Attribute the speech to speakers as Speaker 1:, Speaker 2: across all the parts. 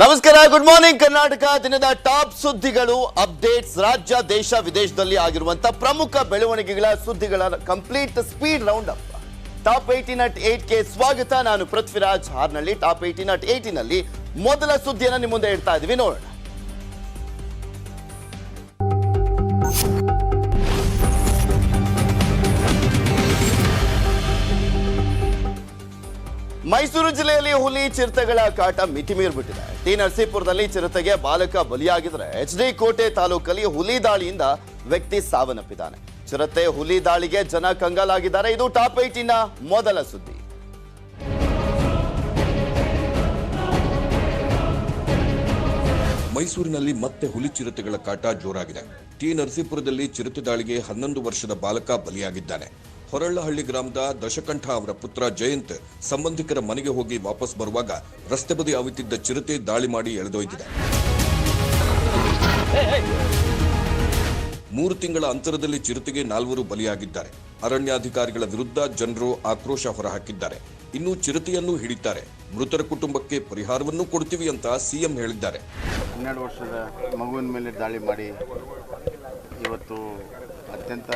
Speaker 1: ನಮಸ್ಕಾರ good morning Karnataka ದಿನದ top ಸುದ್ದಿಗಳು, ಅಪ್ಡೇಟ್ಸ್. ರಾಜ್ಯ, ದೇಶ, ವಿದೇಶದಲ್ಲಿ ಆಗಿರುವಂತಹ ಪ್ರಮುಖ ಬೆಳವಣಿಗೆಗಳ ಸುದ್ದಿಗಳ complete speed round up top eighteen at ಏಟ್ಗೆ ಸ್ವಾಗತ. ನಾನು Prithviraj Harnalli. Top eighteen at ಏಟಿನಲ್ಲಿ ಮೊದಲ ಸುದ್ದಿಯನ್ನು ನಿಮ್ಮ ಮುಂದೆ ಇಡ್ತಾ ಇದೀವಿ ನೋಡೋಣ. ಮೈಸೂರು ಜಿಲ್ಲೆಯಲ್ಲಿ ಹುಲಿ, ಚಿರತೆಗಳ ಕಾಟ ಮಿತಿ ಮೀರಿಬಿಟ್ಟಿದೆ. ಟಿ ನರಸೀಪುರದಲ್ಲಿ ಚಿರತೆಗೆ ಬಾಲಕ ಬಲಿಯಾಗಿದ್ರೆ ಎಚ್ ಡಿ ಕೋಟೆ ತಾಲೂಕಲ್ಲಿ ಹುಲಿ ದಾಳಿಯಿಂದ ವ್ಯಕ್ತಿ ಸಾವನ್ನಪ್ಪಿದ್ದಾನೆ. ಚಿರತೆ ಹುಲಿ ದಾಳಿಗೆ ಜನ ಕಂಗಾಲಾಗಿದ್ದಾರೆ. ಇದು ಟಾಪ್ ಏಟಿನ ಮೊದಲ ಸುದ್ದಿ.
Speaker 2: ಮೈಸೂರಿನಲ್ಲಿ ಮತ್ತೆ ಹುಲಿ ಚಿರತೆಗಳ ಕಾಟ ಜೋರಾಗಿದೆ. ಟಿ ನರಸೀಪುರದಲ್ಲಿ ಚಿರತೆ ದಾಳಿಗೆ ಹನ್ನೊಂದು ವರ್ಷದ ಬಾಲಕ ಬಲಿಯಾಗಿದ್ದಾನೆ. ಹೊರಳ್ಳಹಳ್ಳಿ ಗ್ರಾಮದ ದಶಕಂಠ ಅವರ ಪುತ್ರ ಜಯಂತ್ ಸಂಬಂಧಿಕರ ಮನೆಗೆ ಹೋಗಿ ವಾಪಸ್ ಬರುವಾಗ ರಸ್ತೆ ಬದಿ ಅವಿತಿದ್ದ ಚಿರತೆ ದಾಳಿ ಮಾಡಿ ಎಳೆದೊಯ್ದಿದೆ. ಮೂರು ತಿಂಗಳ ಅಂತರದಲ್ಲಿ ಚಿರತೆಗೆ ನಾಲ್ವರು ಬಲಿಯಾಗಿದ್ದಾರೆ. ಅರಣ್ಯಾಧಿಕಾರಿಗಳ ವಿರುದ್ಧ ಜನರು ಆಕ್ರೋಶ ಹೊರಹಾಕಿದ್ದಾರೆ. ಇನ್ನು ಚಿರತೆಯನ್ನು ಹಿಡಿತಾರೆ. ಮೃತರ ಕುಟುಂಬಕ್ಕೆ ಪರಿಹಾರವನ್ನು ಕೊಡ್ತೀವಿ ಅಂತ ಸಿಎಂ ಹೇಳಿದ್ದಾರೆ.
Speaker 3: ಹನ್ನೆರಡು ವರ್ಷದ ಮಗುವಿನ ಮೇಲೆ ದಾಳಿ ಮಾಡಿ ಇವತ್ತು ಅತ್ಯಂತ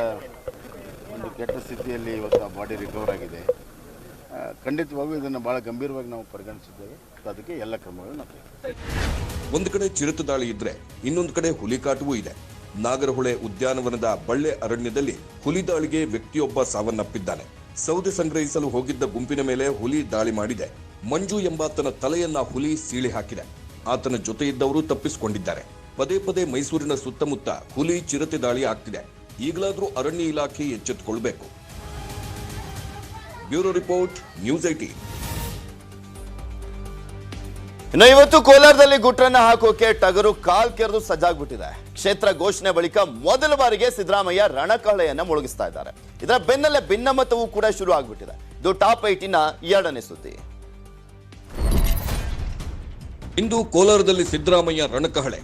Speaker 3: ಕೆಟ್ಟ ಸ್ಥಿತಿಯಲ್ಲಿ ಇವತ್ತು ಆ ಬಾಡಿ ರಿಕವರ್ ಆಗಿದೆ. ಖಂಡಿತವಾಗೂ ಇದನ್ನು ಭಾಳ ಗಂಭೀರವಾಗಿ ನಾವು ಪರಿಗಣಿಸಿದ್ದೇವೆ. ಅದಕ್ಕೆ ಎಲ್ಲ ಕ್ರಮಗಳನ್ನು
Speaker 2: ಒಂದು ಕಡೆ ಚಿರತೆ ದಾಳಿ ಇದ್ರೆ ಇನ್ನೊಂದು ಕಡೆ ಹುಲಿ ಕಾಟವೂ ಇದೆ. ನಾಗರಹೊಳೆ ಉದ್ಯಾನವನದ ಬಳ್ಳೆ ಅರಣ್ಯದಲ್ಲಿ ಹುಲಿ ದಾಳಿಗೆ ವ್ಯಕ್ತಿಯೊಬ್ಬ ಸಾವನ್ನಪ್ಪಿದ್ದಾನೆ. ಸೌದೆ ಸಂಗ್ರಹಿಸಲು ಹೋಗಿದ್ದ ಗುಂಪಿನ ಮೇಲೆ ಹುಲಿ ದಾಳಿ ಮಾಡಿದೆ. ಮಂಜು ಎಂಬಾತನ ತಲೆಯನ್ನ ಹುಲಿ ಸೀಳಿ ಹಾಕಿದೆ. ಆತನ ಜೊತೆ ಇದ್ದವರು ತಪ್ಪಿಸಿಕೊಂಡಿದ್ದಾರೆ. ಪದೇ ಪದೇ ಮೈಸೂರಿನ ಸುತ್ತಮುತ್ತ ಹುಲಿ ಚಿರತೆ ದಾಳಿ ಆಗ್ತಿದೆ. ಈಗಲಾದ್ರೂ ಅರಣ್ಯ ಇಲಾಖೆ ಎಚ್ಚೆತ್ತುಕೊಳ್ಬೇಕು ಬ್ಯೂರೋ ರಿಪೋರ್ಟ್ ನ್ಯೂಸ್ ಐಟೀನ್
Speaker 1: ಇನ್ನು ಇವತ್ತು ಕೋಲಾರದಲ್ಲಿ ಗುಟ್ರನ್ನ ಹಾಕೋಕೆ ಟಗರು ಕಾಲ್ ಕೆರೆದು ಸಜ್ಜಾಗ್ಬಿಟ್ಟಿದೆ. ಕ್ಷೇತ್ರ ಘೋಷಣೆ ಬಳಿಕ ಮೊದಲ ಬಾರಿಗೆ ಸಿದ್ದರಾಮಯ್ಯ ರಣಕಹಳೆಯನ್ನ ಮುಳುಗಿಸ್ತಾ ಇದ್ದಾರೆ. ಇದರ ಬೆನ್ನಲ್ಲೇ ಭಿನ್ನಮತವೂ ಕೂಡ ಶುರು ಆಗ್ಬಿಟ್ಟಿದೆ. ಇದು ಟಾಪ್ ಐಟಿನ ಎರಡನೇ ಸುದ್ದಿ.
Speaker 2: ಇಂದು ಕೋಲಾರದಲ್ಲಿ ಸಿದ್ದರಾಮಯ್ಯ ರಣಕಹಳೆ.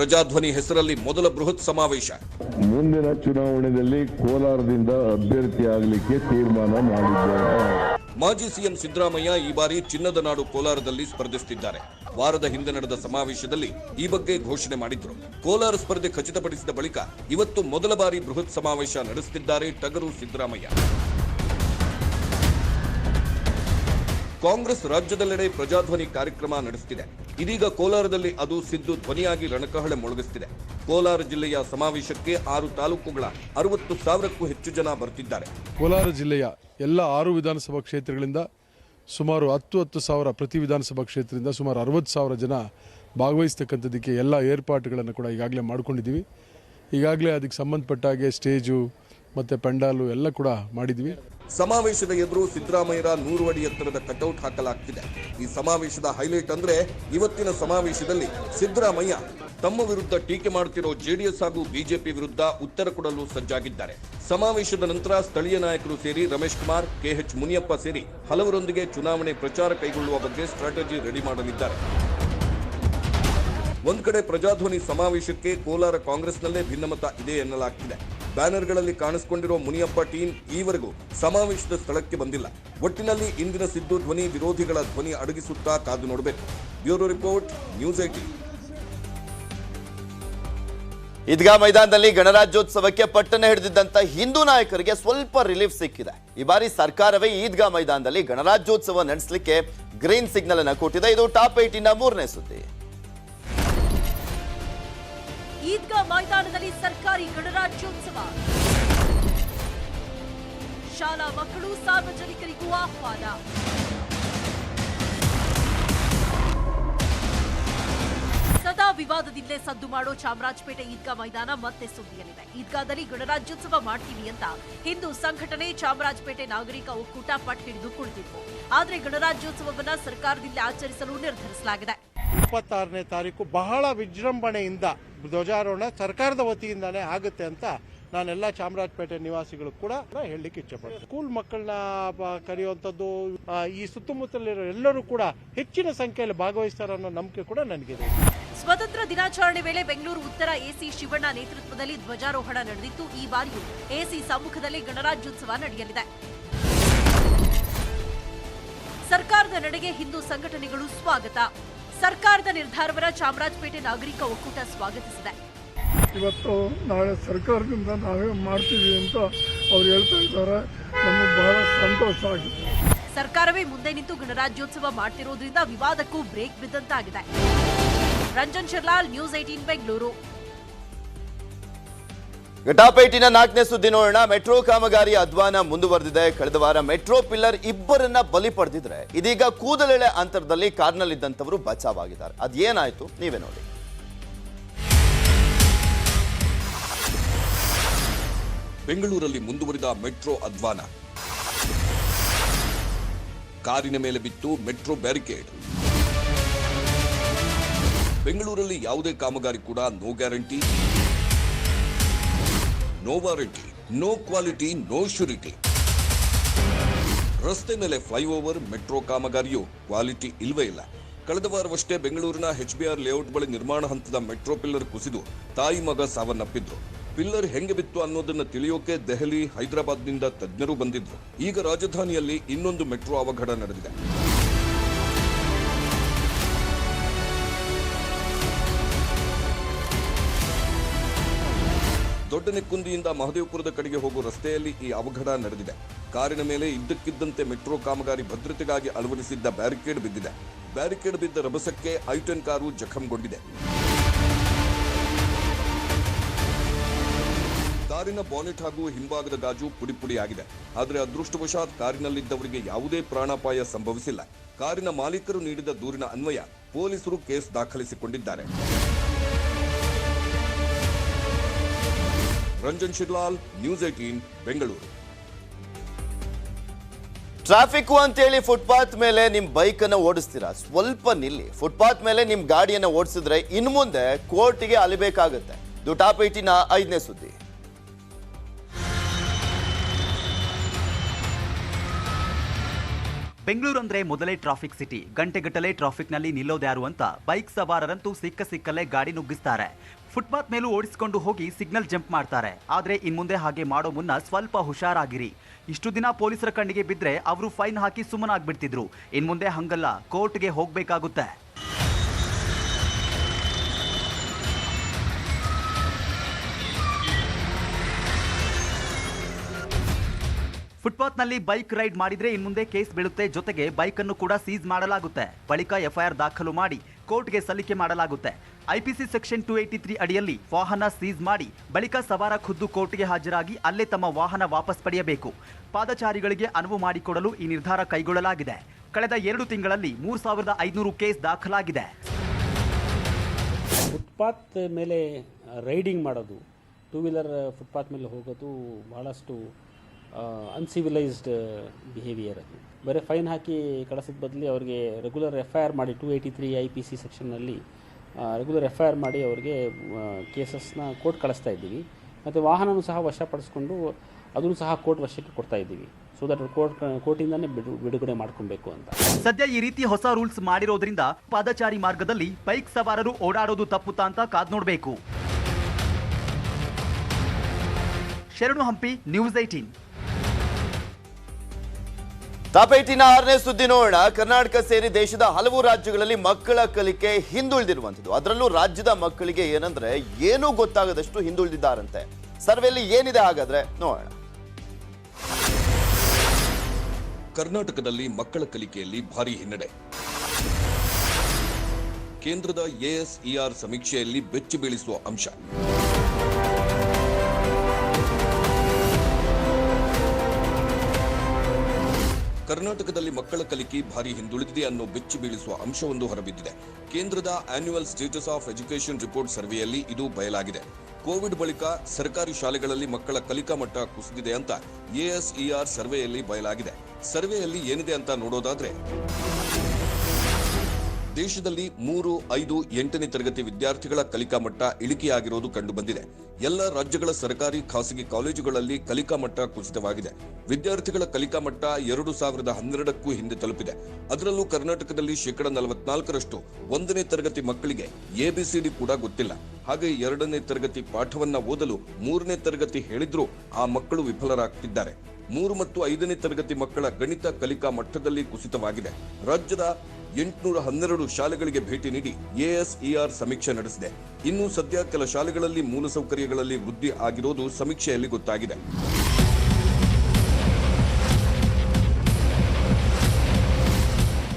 Speaker 2: ಪ್ರಜಾಧ್ವನಿ ಹೆಸರಲ್ಲಿ ಮೊದಲ ಬೃಹತ್ ಸಮಾವೇಶ.
Speaker 4: ಮುಂದಿನ ಚುನಾವಣೆಯಲ್ಲಿ ಕೋಲಾರದಿಂದ ಅಭ್ಯರ್ಥಿ ಆಗಲಿಕ್ಕೆ ತೀರ್ಮಾನ ಮಾಡಿದ್ದೇವೆ.
Speaker 2: ಮಾಜಿ ಸಿಎಂ ಸಿದ್ದರಾಮಯ್ಯ ಈ ಬಾರಿ ಚಿನ್ನದ ನಾಡು ಕೋಲಾರದಲ್ಲಿ ಸ್ಪರ್ಧಿಸುತ್ತಿದ್ದಾರೆ ವಾರದ ಹಿಂದೆ ನಡೆದ ಸಮಾವೇಶದಲ್ಲಿ ಈ ಬಗ್ಗೆ ಘೋಷಣೆ ಮಾಡಿದ್ರು. ಕೋಲಾರ ಸ್ಪರ್ಧೆ ಖಚಿತಪಡಿಸಿದ ಬಳಿಕ ಇವತ್ತು ಮೊದಲ ಬಾರಿ ಬೃಹತ್ ಸಮಾವೇಶ ನಡೆಸುತ್ತಿದ್ದಾರೆ ಟಗರು ಸಿದ್ದರಾಮಯ್ಯ. ಕಾಂಗ್ರೆಸ್ ರಾಜ್ಯದೆಲ್ಲೆಡೆ ಪ್ರಜಾಧ್ವನಿ ಕಾರ್ಯಕ್ರಮ ನಡೆಸುತ್ತಿದೆ ಇದೀಗ ಕೋಲಾರದಲ್ಲಿ ಅದು ಸಿದ್ದು ಧ್ವನಿಯಾಗಿ ರಣಕಹಳೆ ಮೊಳಗಿಸುತ್ತಿದೆ ಕೋಲಾರ ಜಿಲ್ಲೆಯ ಸಮಾವೇಶಕ್ಕೆ ಆರು ತಾಲೂಕುಗಳ ಅರವತ್ತು ಸಾವಿರಕ್ಕೂ ಹೆಚ್ಚು ಜನ ಬರುತ್ತಿದ್ದಾರೆ
Speaker 5: ಕೋಲಾರ ಜಿಲ್ಲೆಯ ಎಲ್ಲ ಆರು ವಿಧಾನಸಭಾ ಕ್ಷೇತ್ರಗಳಿಂದ ಸುಮಾರು ಹತ್ತು ಹತ್ತು ಸಾವಿರ ಪ್ರತಿ ವಿಧಾನಸಭಾ ಕ್ಷೇತ್ರದಿಂದ ಸುಮಾರು ಅರವತ್ತು ಸಾವಿರ ಜನ ಭಾಗವಹಿಸ್ತಕ್ಕಂಥದ್ದಕ್ಕೆ ಎಲ್ಲ ಏರ್ಪಾಟುಗಳನ್ನು ಕೂಡ ಈಗಾಗಲೇ ಮಾಡ್ಕೊಂಡಿದ್ದೀವಿ. ಈಗಾಗಲೇ ಅದಕ್ಕೆ ಸಂಬಂಧಪಟ್ಟ ಹಾಗೆ ಸ್ಟೇಜು ಮತ್ತು ಪೆಂಡಾಲು ಎಲ್ಲ ಕೂಡ ಮಾಡಿದ್ವಿ
Speaker 2: ಸಮಾವೇಶದ ಎದುರು ಸಿದ್ದರಾಮಯ್ಯರ ನೂರು ಅಡಿ ಎತ್ತರದ ಕಟೌಟ್ ಹಾಕಲಾಗ್ತಿದೆ. ಈ ಸಮಾವೇಶದ ಹೈಲೈಟ್ ಅಂದ್ರೆ ಇವತ್ತಿನ ಸಮಾವೇಶದಲ್ಲಿ ಸಿದ್ದರಾಮಯ್ಯ ತಮ್ಮ ವಿರುದ್ಧ ಟೀಕೆ ಮಾಡುತ್ತಿರೋ ಜೆಡಿಎಸ್ ಹಾಗೂ ಬಿಜೆಪಿ ವಿರುದ್ಧ ಉತ್ತರ ಕೊಡಲು ಸಜ್ಜಾಗಿದ್ದಾರೆ. ಸಮಾವೇಶದ ನಂತರ ಸ್ಥಳೀಯ ನಾಯಕರು ಸೇರಿ ರಮೇಶ್ ಕುಮಾರ್, ಕೆಎಚ್ ಮುನಿಯಪ್ಪ ಸೇರಿ ಹಲವರೊಂದಿಗೆ ಚುನಾವಣೆ ಪ್ರಚಾರ ಕೈಗೊಳ್ಳುವ ಬಗ್ಗೆ ಸ್ಟ್ರಾಟಜಿ ರೆಡಿ ಮಾಡಲಿದ್ದಾರೆ. ಒಂದ್ ಕಡೆ ಪ್ರಜಾಧ್ವನಿ ಸಮಾವೇಶಕ್ಕೆ ಕೋಲಾರ ಕಾಂಗ್ರೆಸ್ನಲ್ಲೇ ಭಿನ್ನಮತ ಇದೆ ಎನ್ನಲಾಗ್ತಿದೆ. ಬ್ಯಾನರ್ಗಳಲ್ಲಿ ಕಾಣಿಸಿಕೊಂಡಿರುವ ಮುನಿಯಪ್ಪ ಟೀಮ್ ಈವರೆಗೂ ಸಮಾವೇಶದ ಸ್ಥಳಕ್ಕೆ ಬಂದಿಲ್ಲ. ಒಟ್ಟಿನಲ್ಲಿ ಇಂದಿನ ಸಿದ್ದು ಧ್ವನಿ ವಿರೋಧಿಗಳ ಧ್ವನಿ ಅಡಗಿಸುತ್ತಾ ಕಾದು ನೋಡಬೇಕು. Bureau report, news eighteen
Speaker 1: Idgah ಮೈದಾನದಲ್ಲಿ ಗಣರಾಜ್ಯೋತ್ಸವಕ್ಕೆ ಪಟ್ಟಣ ಹಿಡಿದಿದ್ದಂತ ಹಿಂದೂ ನಾಯಕರಿಗೆ ಸ್ವಲ್ಪ ರಿಲೀಫ್ ಸಿಕ್ಕಿದೆ. ಈ ಬಾರಿ ಸರ್ಕಾರವೇ ಈದ್ಗಾ ಮೈದಾನದಲ್ಲಿ ಗಣರಾಜ್ಯೋತ್ಸವ ನಡೆಸಲಿಕ್ಕೆ ಗ್ರೀನ್ ಸಿಗ್ನಲ್ ಅನ್ನು ಕೊಟ್ಟಿದೆ. ಇದು ಟಾಪ್ ಏಟಿನ ಮೂರನೇ ಸುದ್ದಿ.
Speaker 6: ಈದ್ಗಾ ಮೈದಾನದಲ್ಲಿ ಸರ್ಕಾರಿ ಗಣರಾಜ್ಯೋತ್ಸವ. ಶಾಲಾ ಮಕ್ಕಳು ಸಾರ್ವಜನಿಕರಿಗೂ ಆಹ್ವಾನ. ಸದಾ ವಿವಾದದಿಂದಲೇ ಸದ್ದು ಮಾಡೋ ಚಾಮರಾಜಪೇಟೆ ಈದ್ಗಾ ಮೈದಾನ ಮತ್ತೆ ಸುದ್ದಿಯಲ್ಲಿದೆ. ಈದ್ಗಾದಲ್ಲಿ ಗಣರಾಜ್ಯೋತ್ಸವ ಮಾಡ್ತೀವಿ ಅಂತ ಹಿಂದೂ ಸಂಘಟನೆ ಚಾಮರಾಜಪೇಟೆ ನಾಗರಿಕ ಒಕ್ಕೂಟ ಪಟ್ ಹಿಡಿದು ಕುಳಿತಿತ್ತು. ಆದರೆ ಗಣರಾಜ್ಯೋತ್ಸವವನ್ನ ಸರ್ಕಾರದಿಂದ ಆಚರಿಸಲು ನಿರ್ಧರಿಸಲಾಗಿದೆ.
Speaker 7: ಇಪ್ಪತ್ತಾರನೇ ತಾರೀಕು ಬಹಳ ವಿಜೃಂಭಣೆಯಿಂದ ಧ್ವಜಾರೋಹಣ ಸರ್ಕಾರದ ವತಿಯಿಂದಾನೇ ಆಗುತ್ತೆ ಅಂತ ನಾನೆಲ್ಲ ಚಾಮರಾಜಪೇಟೆ ನಿವಾಸಿಗಳು ಕೂಡ ಹೇಳಲಿಕ್ಕೆ ಇಚ್ಛಪಡ್ತೀನಿ. ಸ್ಕೂಲ್ ಮಕ್ಕಳನ್ನ ಕರೆಯುವಂಥದ್ದು ಈ ಸುತ್ತಮುತ್ತಲಿರೋ ಎಲ್ಲರೂ ಕೂಡ ಹೆಚ್ಚಿನ ಸಂಖ್ಯೆಯಲ್ಲಿ ಭಾಗವಹಿಸ್ತಾರೆ ಅನ್ನೋ ನಂಬಿಕೆ ಕೂಡ ನನಗಿದೆ.
Speaker 6: ಸ್ವತಂತ್ರ ದಿನಾಚರಣೆ ವೇಳೆ ಬೆಂಗಳೂರು ಉತ್ತರ ಎಸಿ ಶಿವಣ್ಣ ನೇತೃತ್ವದಲ್ಲಿ ಧ್ವಜಾರೋಹಣ ನಡೆದಿತ್ತು. ಈ ಬಾರಿಯೂ ಎಸಿ ಸಮ್ಮುಖದಲ್ಲಿ ಗಣರಾಜ್ಯೋತ್ಸವ ನಡೆಯಲಿದೆ. ಸರ್ಕಾರದ ನಡೆಗೆ ಹಿಂದೂ ಸಂಘಟನೆಗಳು ಸ್ವಾಗತ. ಸರ್ಕಾರದ ನಿರ್ಧಾರವನ್ನ ಚಾಮರಾಜಪೇಟೆ ನಾಗರಿಕ ಒಕ್ಕೂಟ ಸ್ವಾಗತಿಸಿದೆ.
Speaker 8: ಇವತ್ತು ನಾಳೆ ಸರ್ಕಾರದಿಂದ ನಾವೇ ಮಾಡ್ತೀವಿ ಅಂತ ಅವ್ರು ಹೇಳ್ತಾ ಇದ್ದಾರೆ. ನಮಗೆ ಬಹಳ ಸಂತೋಷ ಆಗಿದೆ.
Speaker 6: ಸರ್ಕಾರವೇ ಮುಂದೆ ನಿಂತು ಗಣರಾಜ್ಯೋತ್ಸವ ಮಾಡ್ತಿರೋದ್ರಿಂದ ವಿವಾದಕ್ಕೂ break ಬಿದ್ದಂತಾಗಿದೆ. Ranjan Sharlal news eighteen Bengaluru.
Speaker 1: ಘಟಾಪೇಟಿನ ನಾಲ್ಕನೇ ಸುದ್ದಿ ನೋಡೋಣ ಮೆಟ್ರೋ ಕಾಮಗಾರಿ ಅಧ್ವಾನ ಮುಂದುವರೆದಿದೆ. ಕಳೆದ ವಾರ ಮೆಟ್ರೋ ಪಿಲ್ಲರ್ ಇಬ್ಬರನ್ನ ಬಲಿ ಪಡೆದಿದ್ರೆ ಇದೀಗ ಕೂದಲೆಳೆ ಅಂತರದಲ್ಲಿ ಕಾರ್ನಲ್ಲಿದ್ದಂಥವರು ಬಚಾವಾಗಿದ್ದಾರೆ. ಅದೇನಾಯ್ತು? ನೀವೇ ನೋಡಿ.
Speaker 2: ಬೆಂಗಳೂರಲ್ಲಿ ಮುಂದುವರಿದ ಮೆಟ್ರೋ ಅಧ್ವಾನ. ಕಾರಿನ ಮೇಲೆ ಬಿತ್ತು ಮೆಟ್ರೋ ಬ್ಯಾರಿಕೇಡ್. ಬೆಂಗಳೂರಲ್ಲಿ ಯಾವುದೇ ಕಾಮಗಾರಿ ಕೂಡ no guarantee. No warranty no quality no surety ರಸ್ತೆ ಮೇಲೆ ಫ್ಲೈಓವರ್ ಮೆಟ್ರೋ ಕಾಮಗಾರಿಯು ಕ್ವಾಲಿಟಿ ಇಲ್ವೇ ಇಲ್ಲ. ಕಳೆದ ವಾರವಷ್ಟೇ ಬೆಂಗಳೂರಿನ ಎಚ್ ಬಿ ಆರ್ ಲೇಔಟ್ ಬಳಿ ನಿರ್ಮಾಣ ಹಂತದ ಮೆಟ್ರೋ ಪಿಲ್ಲರ್ ಕುಸಿದು ತಾಯಿ ಮಗ ಸಾವನ್ನಪ್ಪಿದ್ರು. ಪಿಲ್ಲರ್ ಹೆಂಗೆ ಬಿತ್ತು ಅನ್ನೋದನ್ನ ತಿಳಿಯೋಕೆ ದೆಹಲಿ, ಹೈದರಾಬಾದ್ನಿಂದ ತಜ್ಞರು ಬಂದಿದ್ರು. ಈಗ ರಾಜಧಾನಿಯಲ್ಲಿ ಇನ್ನೊಂದು ಮೆಟ್ರೋ ಅವಘಡ ನಡೆದಿದೆ. ದೊಡ್ಡನೆಕ್ಕುಂದಿಯಿಂದ ಮಹದೇವಪುರದ ಕಡೆಗೆ ಹೋಗುವ ರಸ್ತೆಯಲ್ಲಿ ಈ ಅವಘಡ ನಡೆದಿದೆ. ಕಾರಿನ ಮೇಲೆ ಇದ್ದಕ್ಕಿದ್ದಂತೆ ಮೆಟ್ರೋ ಕಾಮಗಾರಿ ಭದ್ರತೆಗಾಗಿ ಅಳವಡಿಸಿದ್ದ ಬ್ಯಾರಿಕೇಡ್ ಬಿದ್ದಿದೆ. ಬ್ಯಾರಿಕೇಡ್ ಬಿದ್ದ ರಭಸಕ್ಕೆ ಐಟನ್ ಕಾರು ಜಖಂಗೊಂಡಿದೆ. ಕಾರಿನ ಬಾನೆಟ್ ಹಾಗೂ ಹಿಂಭಾಗದ ಗಾಜು ಪುಡಿ ಪುಡಿಯಾಗಿದೆ ಆದರೆ ಅದೃಷ್ಟವಶಾತ್ ಕಾರಿನಲ್ಲಿದ್ದವರಿಗೆ ಯಾವುದೇ ಪ್ರಾಣಾಪಾಯ ಸಂಭವಿಸಿಲ್ಲ. ಕಾರಿನ ಮಾಲೀಕರು ನೀಡಿದ ದೂರಿನ ಅನ್ವಯ ಪೊಲೀಸರು ಕೇಸ್ ದಾಖಲಿಸಿಕೊಂಡಿದ್ದಾರೆ. Ranjan Shirlal news eighteen Bengaluru.
Speaker 1: Traffic ಅಂತೇಳಿ ಫುಟ್ಪಾತ್ ಮೇಲೆ ನಿಮ್ ಬೈಕ್ ಅನ್ನ ಓಡಿಸ್ತೀರಾ? ಸ್ವಲ್ಪ ನಿಲ್ಲಿ. ಫುಟ್ಪಾತ್ ಮೇಲೆ ನಿಮ್ ಗಾಡಿಯನ್ನ ಓಡಿಸಿದ್ರೆ ಇನ್ನು ಮುಂದೆ ಕೋರ್ಟಿಗೆ ಅಲಿಬೇಕಾಗುತ್ತೆ. ಇದು ಟಾಪ್ ಏಟಿನ ಐದನೇ ಸುದ್ದಿ.
Speaker 9: ಬೆಂಗಳೂರು ಅಂದ್ರೆ ಮೊದಲೇ ಟ್ರಾಫಿಕ್ ಸಿಟಿ. ಗಂಟೆಗಟ್ಟಲೆ ಟ್ರಾಫಿಕ್ನಲ್ಲಿ ನಿಲ್ಲೋದ್ಯಾರು ಅಂತ ಬೈಕ್ ಸವಾರರಂತೂ ಸಿಕ್ಕ ಸಿಕ್ಕಲ್ಲೇ ಗಾಡಿ ನುಗ್ಗಿಸ್ತಾರೆ. ಫುಟ್ಪಾತ್ ಮೇಲೂ ಓಡಿಸಿಕೊಂಡು ಹೋಗಿ ಸಿಗ್ನಲ್ ಜಂಪ್ ಮಾಡ್ತಾರೆ. ಆದರೆ ಇನ್ಮುಂದೆ ಹಾಗೆ ಮಾಡೋ ಮುನ್ನ ಸ್ವಲ್ಪ ಹುಷಾರಾಗಿರಿ. ಇಷ್ಟು ದಿನ ಪೊಲೀಸರ ಕಣ್ಣಿಗೆ ಬಿದ್ದರೆ ಅವರು ಫೈನ್ ಹಾಕಿ ಸುಮ್ಮನಾಗ್ಬಿಡ್ತಿದ್ರು. ಇನ್ಮುಂದೆ ಹಂಗಲ್ಲ, ಕೋರ್ಟ್ಗೆ ಹೋಗಬೇಕಾಗುತ್ತೆ. ಫುಟ್ಪಾತ್ನಲ್ಲಿ ಬೈಕ್ ರೈಡ್ ಮಾಡಿದ್ರೆ ಇನ್ಮುಂದೆ ಕೇಸ್ ಬೀಳುತ್ತೆ, ಜೊತೆಗೆ ಬೈಕನ್ನು ಕೂಡ ಸೀಸ್ ಮಾಡಲಾಗುತ್ತೆ. ಬಳಿಕ ಎಫ್ಐಆರ್ ದಾಖಲು ಮಾಡಿ ಕೋರ್ಟ್ಗೆ ಸಲ್ಲಿಕೆ ಮಾಡಲಾಗುತ್ತೆ. IPC section two eighty three ಅಡಿಯಲ್ಲಿ ವಾಹನ ಸೀಸ್ ಮಾಡಿ ಬಳಿಕ ಸವಾರ ಖುದ್ದು ಕೋರ್ಟ್ಗೆ ಹಾಜರಾಗಿ ಅಲ್ಲೇ ತಮ್ಮ ವಾಹನ ವಾಪಸ್ ಪಡೆಯಬೇಕು. ಪಾದಚಾರಿಗಳಿಗೆ ಅನುವು ಮಾಡಿಕೊಡಲು ಈ ನಿರ್ಧಾರ ಕೈಗೊಳ್ಳಲಾಗಿದೆ. ಕಳೆದ ಎರಡು ತಿಂಗಳಲ್ಲಿ ಮೂರು ಸಾವಿರದ ಐದುನೂರು ಕೇಸ್ ದಾಖಲಾಗಿದೆ.
Speaker 10: ಫುಟ್ಪಾತ್ ಮೇಲೆ ರೈಡಿಂಗ್ ಮಾಡೋದು, ಟೂ ವೀಲರ್ ಫುಟ್ಪಾತ್ ಮೇಲೆ ಹೋಗೋದು ಭಾಳಷ್ಟು ಅನ್ಸಿವಿಲೈಸ್ಡ್ ಬಿಹೇವಿಯರ್ ಅದು. ಬರೀ ಫೈನ್ ಹಾಕಿ ಕಳಿಸಿದ ಬದಲಿ ಅವರಿಗೆ ರೆಗ್ಯುಲರ್ ಎಫ್ ಆರ್ ಮಾಡಿ two eighty three I P C ಸೆಕ್ಷನ್ನಲ್ಲಿ regular F I ಮಾಡಿ ಅವರಿಗೆ ಕೇಸಸ್ನ ಕೋರ್ಟ್ ಕಳಿಸ್ತಾ ಇದ್ದೀವಿ. ಮತ್ತು ವಾಹನನೂ ಸಹ ವಶಪಡಿಸ್ಕೊಂಡು ಅದನ್ನು ಸಹ ಕೋರ್ಟ್ ವಶಕ್ಕೆ ಕೊಡ್ತಾ ಇದ್ದೀವಿ. ಸೊ ದಟ್ ಕೋರ್ಟ್ ಕೋರ್ಟಿಂದನೇ ಬಿಡು, ಬಿಡುಗಡೆ ಮಾಡ್ಕೊಬೇಕು ಅಂತ.
Speaker 9: ಸದ್ಯ ಈ ರೀತಿ ಹೊಸ ರೂಲ್ಸ್ ಮಾಡಿರೋದ್ರಿಂದ ಪಾದಚಾರಿ ಮಾರ್ಗದಲ್ಲಿ ಬೈಕ್ ಸವಾರರು ಓಡಾಡೋದು ತಪ್ಪುತ್ತಾ ಅಂತ ಕಾದ್ ನೋಡಬೇಕು. Sharanu Hampi news eighteen
Speaker 1: top ಏಟಿನ ಆರನೇ ಸುದ್ದಿ ನೋಡೋಣ. ಕರ್ನಾಟಕ ಸೇರಿ ದೇಶದ ಹಲವು ರಾಜ್ಯಗಳಲ್ಲಿ ಮಕ್ಕಳ ಕಲಿಕೆ ಹಿಂದುಳಿದಿರುವಂಥದ್ದು. ಅದರಲ್ಲೂ ರಾಜ್ಯದ ಮಕ್ಕಳಿಗೆ ಏನಂದ್ರೆ ಏನೂ ಗೊತ್ತಾಗದಷ್ಟು ಹಿಂದುಳಿದಿದ್ದಾರಂತೆ. ಸರ್ವೆಯಲ್ಲಿ ಏನಿದೆ ಹಾಗಾದ್ರೆ ನೋಡೋಣ.
Speaker 2: ಕರ್ನಾಟಕದಲ್ಲಿ ಮಕ್ಕಳ ಕಲಿಕೆಯಲ್ಲಿ ಭಾರಿ ಹಿನ್ನಡೆ. ಕೇಂದ್ರದ ಎಎಸ್ಇಆರ್ ಸಮೀಕ್ಷೆಯಲ್ಲಿ ಬೆಚ್ಚಿ ಬೀಳಿಸುವ ಅಂಶ. ಕರ್ನಾಟಕದಲ್ಲಿ ಮಕ್ಕಳ ಕಲಿಕೆ ಭಾರಿ ಹಿಂದುಳಿದಿದೆ ಅನ್ನೋ ಬೆಚ್ಚಿ ಬೀಳಿಸುವ ಅಂಶವೊಂದು ಹೊರಬಿದ್ದಿದೆ. ಕೇಂದ್ರದ annual status of education report ಸರ್ವೆಯಲ್ಲಿ ಇದು ಬಯಲಾಗಿದೆ. ಕೋವಿಡ್ ಬಳಿಕ ಸರ್ಕಾರಿ ಶಾಲೆಗಳಲ್ಲಿ ಮಕ್ಕಳ ಕಲಿಕಾ ಮಟ್ಟ ಕುಸಿದಿದೆ ಅಂತ ಎಎಸ್ಇಆರ್ ಸರ್ವೆಯಲ್ಲಿ ಬಯಲಾಗಿದೆ. ಸರ್ವೆಯಲ್ಲಿ ಏನಿದೆ ಅಂತ ನೋಡೋದಾದ್ರೆ ದೇಶದಲ್ಲಿ ಮೂರು, ಐದು, ಎಂಟನೇ ತರಗತಿ ವಿದ್ಯಾರ್ಥಿಗಳ ಕಲಿಕಾ ಮಟ್ಟ ಇಳಿಕೆಯಾಗಿರುವುದು ಕಂಡುಬಂದಿದೆ. ಎಲ್ಲ ರಾಜ್ಯಗಳ ಸರ್ಕಾರಿ ಖಾಸಗಿ ಕಾಲೇಜುಗಳಲ್ಲಿ ಕಲಿಕಾ ಮಟ್ಟ ಕುಸಿತವಾಗಿದೆ. ವಿದ್ಯಾರ್ಥಿಗಳ ಕಲಿಕಾ ಮಟ್ಟ ಎರಡು ಸಾವಿರದ ಹನ್ನೆರಡಕ್ಕೂ ಹಿಂದೆ ತಲುಪಿದೆ. ಅದರಲ್ಲೂ ಕರ್ನಾಟಕದಲ್ಲಿ ಶೇಕಡ ನಲವತ್ನಾಲ್ಕರಷ್ಟು ಒಂದನೇ ತರಗತಿ ಮಕ್ಕಳಿಗೆ ಎಬಿಸಿಡಿ ಕೂಡ ಗೊತ್ತಿಲ್ಲ. ಹಾಗೆ ಎರಡನೇ ತರಗತಿ ಪಾಠವನ್ನ ಓದಲು ಮೂರನೇ ತರಗತಿ ಹೇಳಿದ್ರೂ ಆ ಮಕ್ಕಳು ವಿಫಲರಾಗ್ತಿದ್ದಾರೆ. ಮೂರು ಮತ್ತು ಐದನೇ ತರಗತಿ ಮಕ್ಕಳ ಗಣಿತ ಕಲಿಕಾ ಮಟ್ಟದಲ್ಲಿ ಕುಸಿತವಾಗಿದೆ. ರಾಜ್ಯದ ಎಂಟುನೂರ ಹನ್ನೆರಡು ಶಾಲೆಗಳಿಗೆ ಭೇಟಿ ನೀಡಿ ಎಎಸ್ಇಆರ್ ಸಮೀಕ್ಷೆ ನಡೆಸಿದೆ. ಇನ್ನು ಸದ್ಯ ಕೆಲ ಶಾಲೆಗಳಲ್ಲಿ ಮೂಲಸೌಕರ್ಯಗಳಲ್ಲಿ ವೃದ್ಧಿ ಆಗಿರೋದು ಸಮೀಕ್ಷೆಯಲ್ಲಿ ಗೊತ್ತಾಗಿದೆ.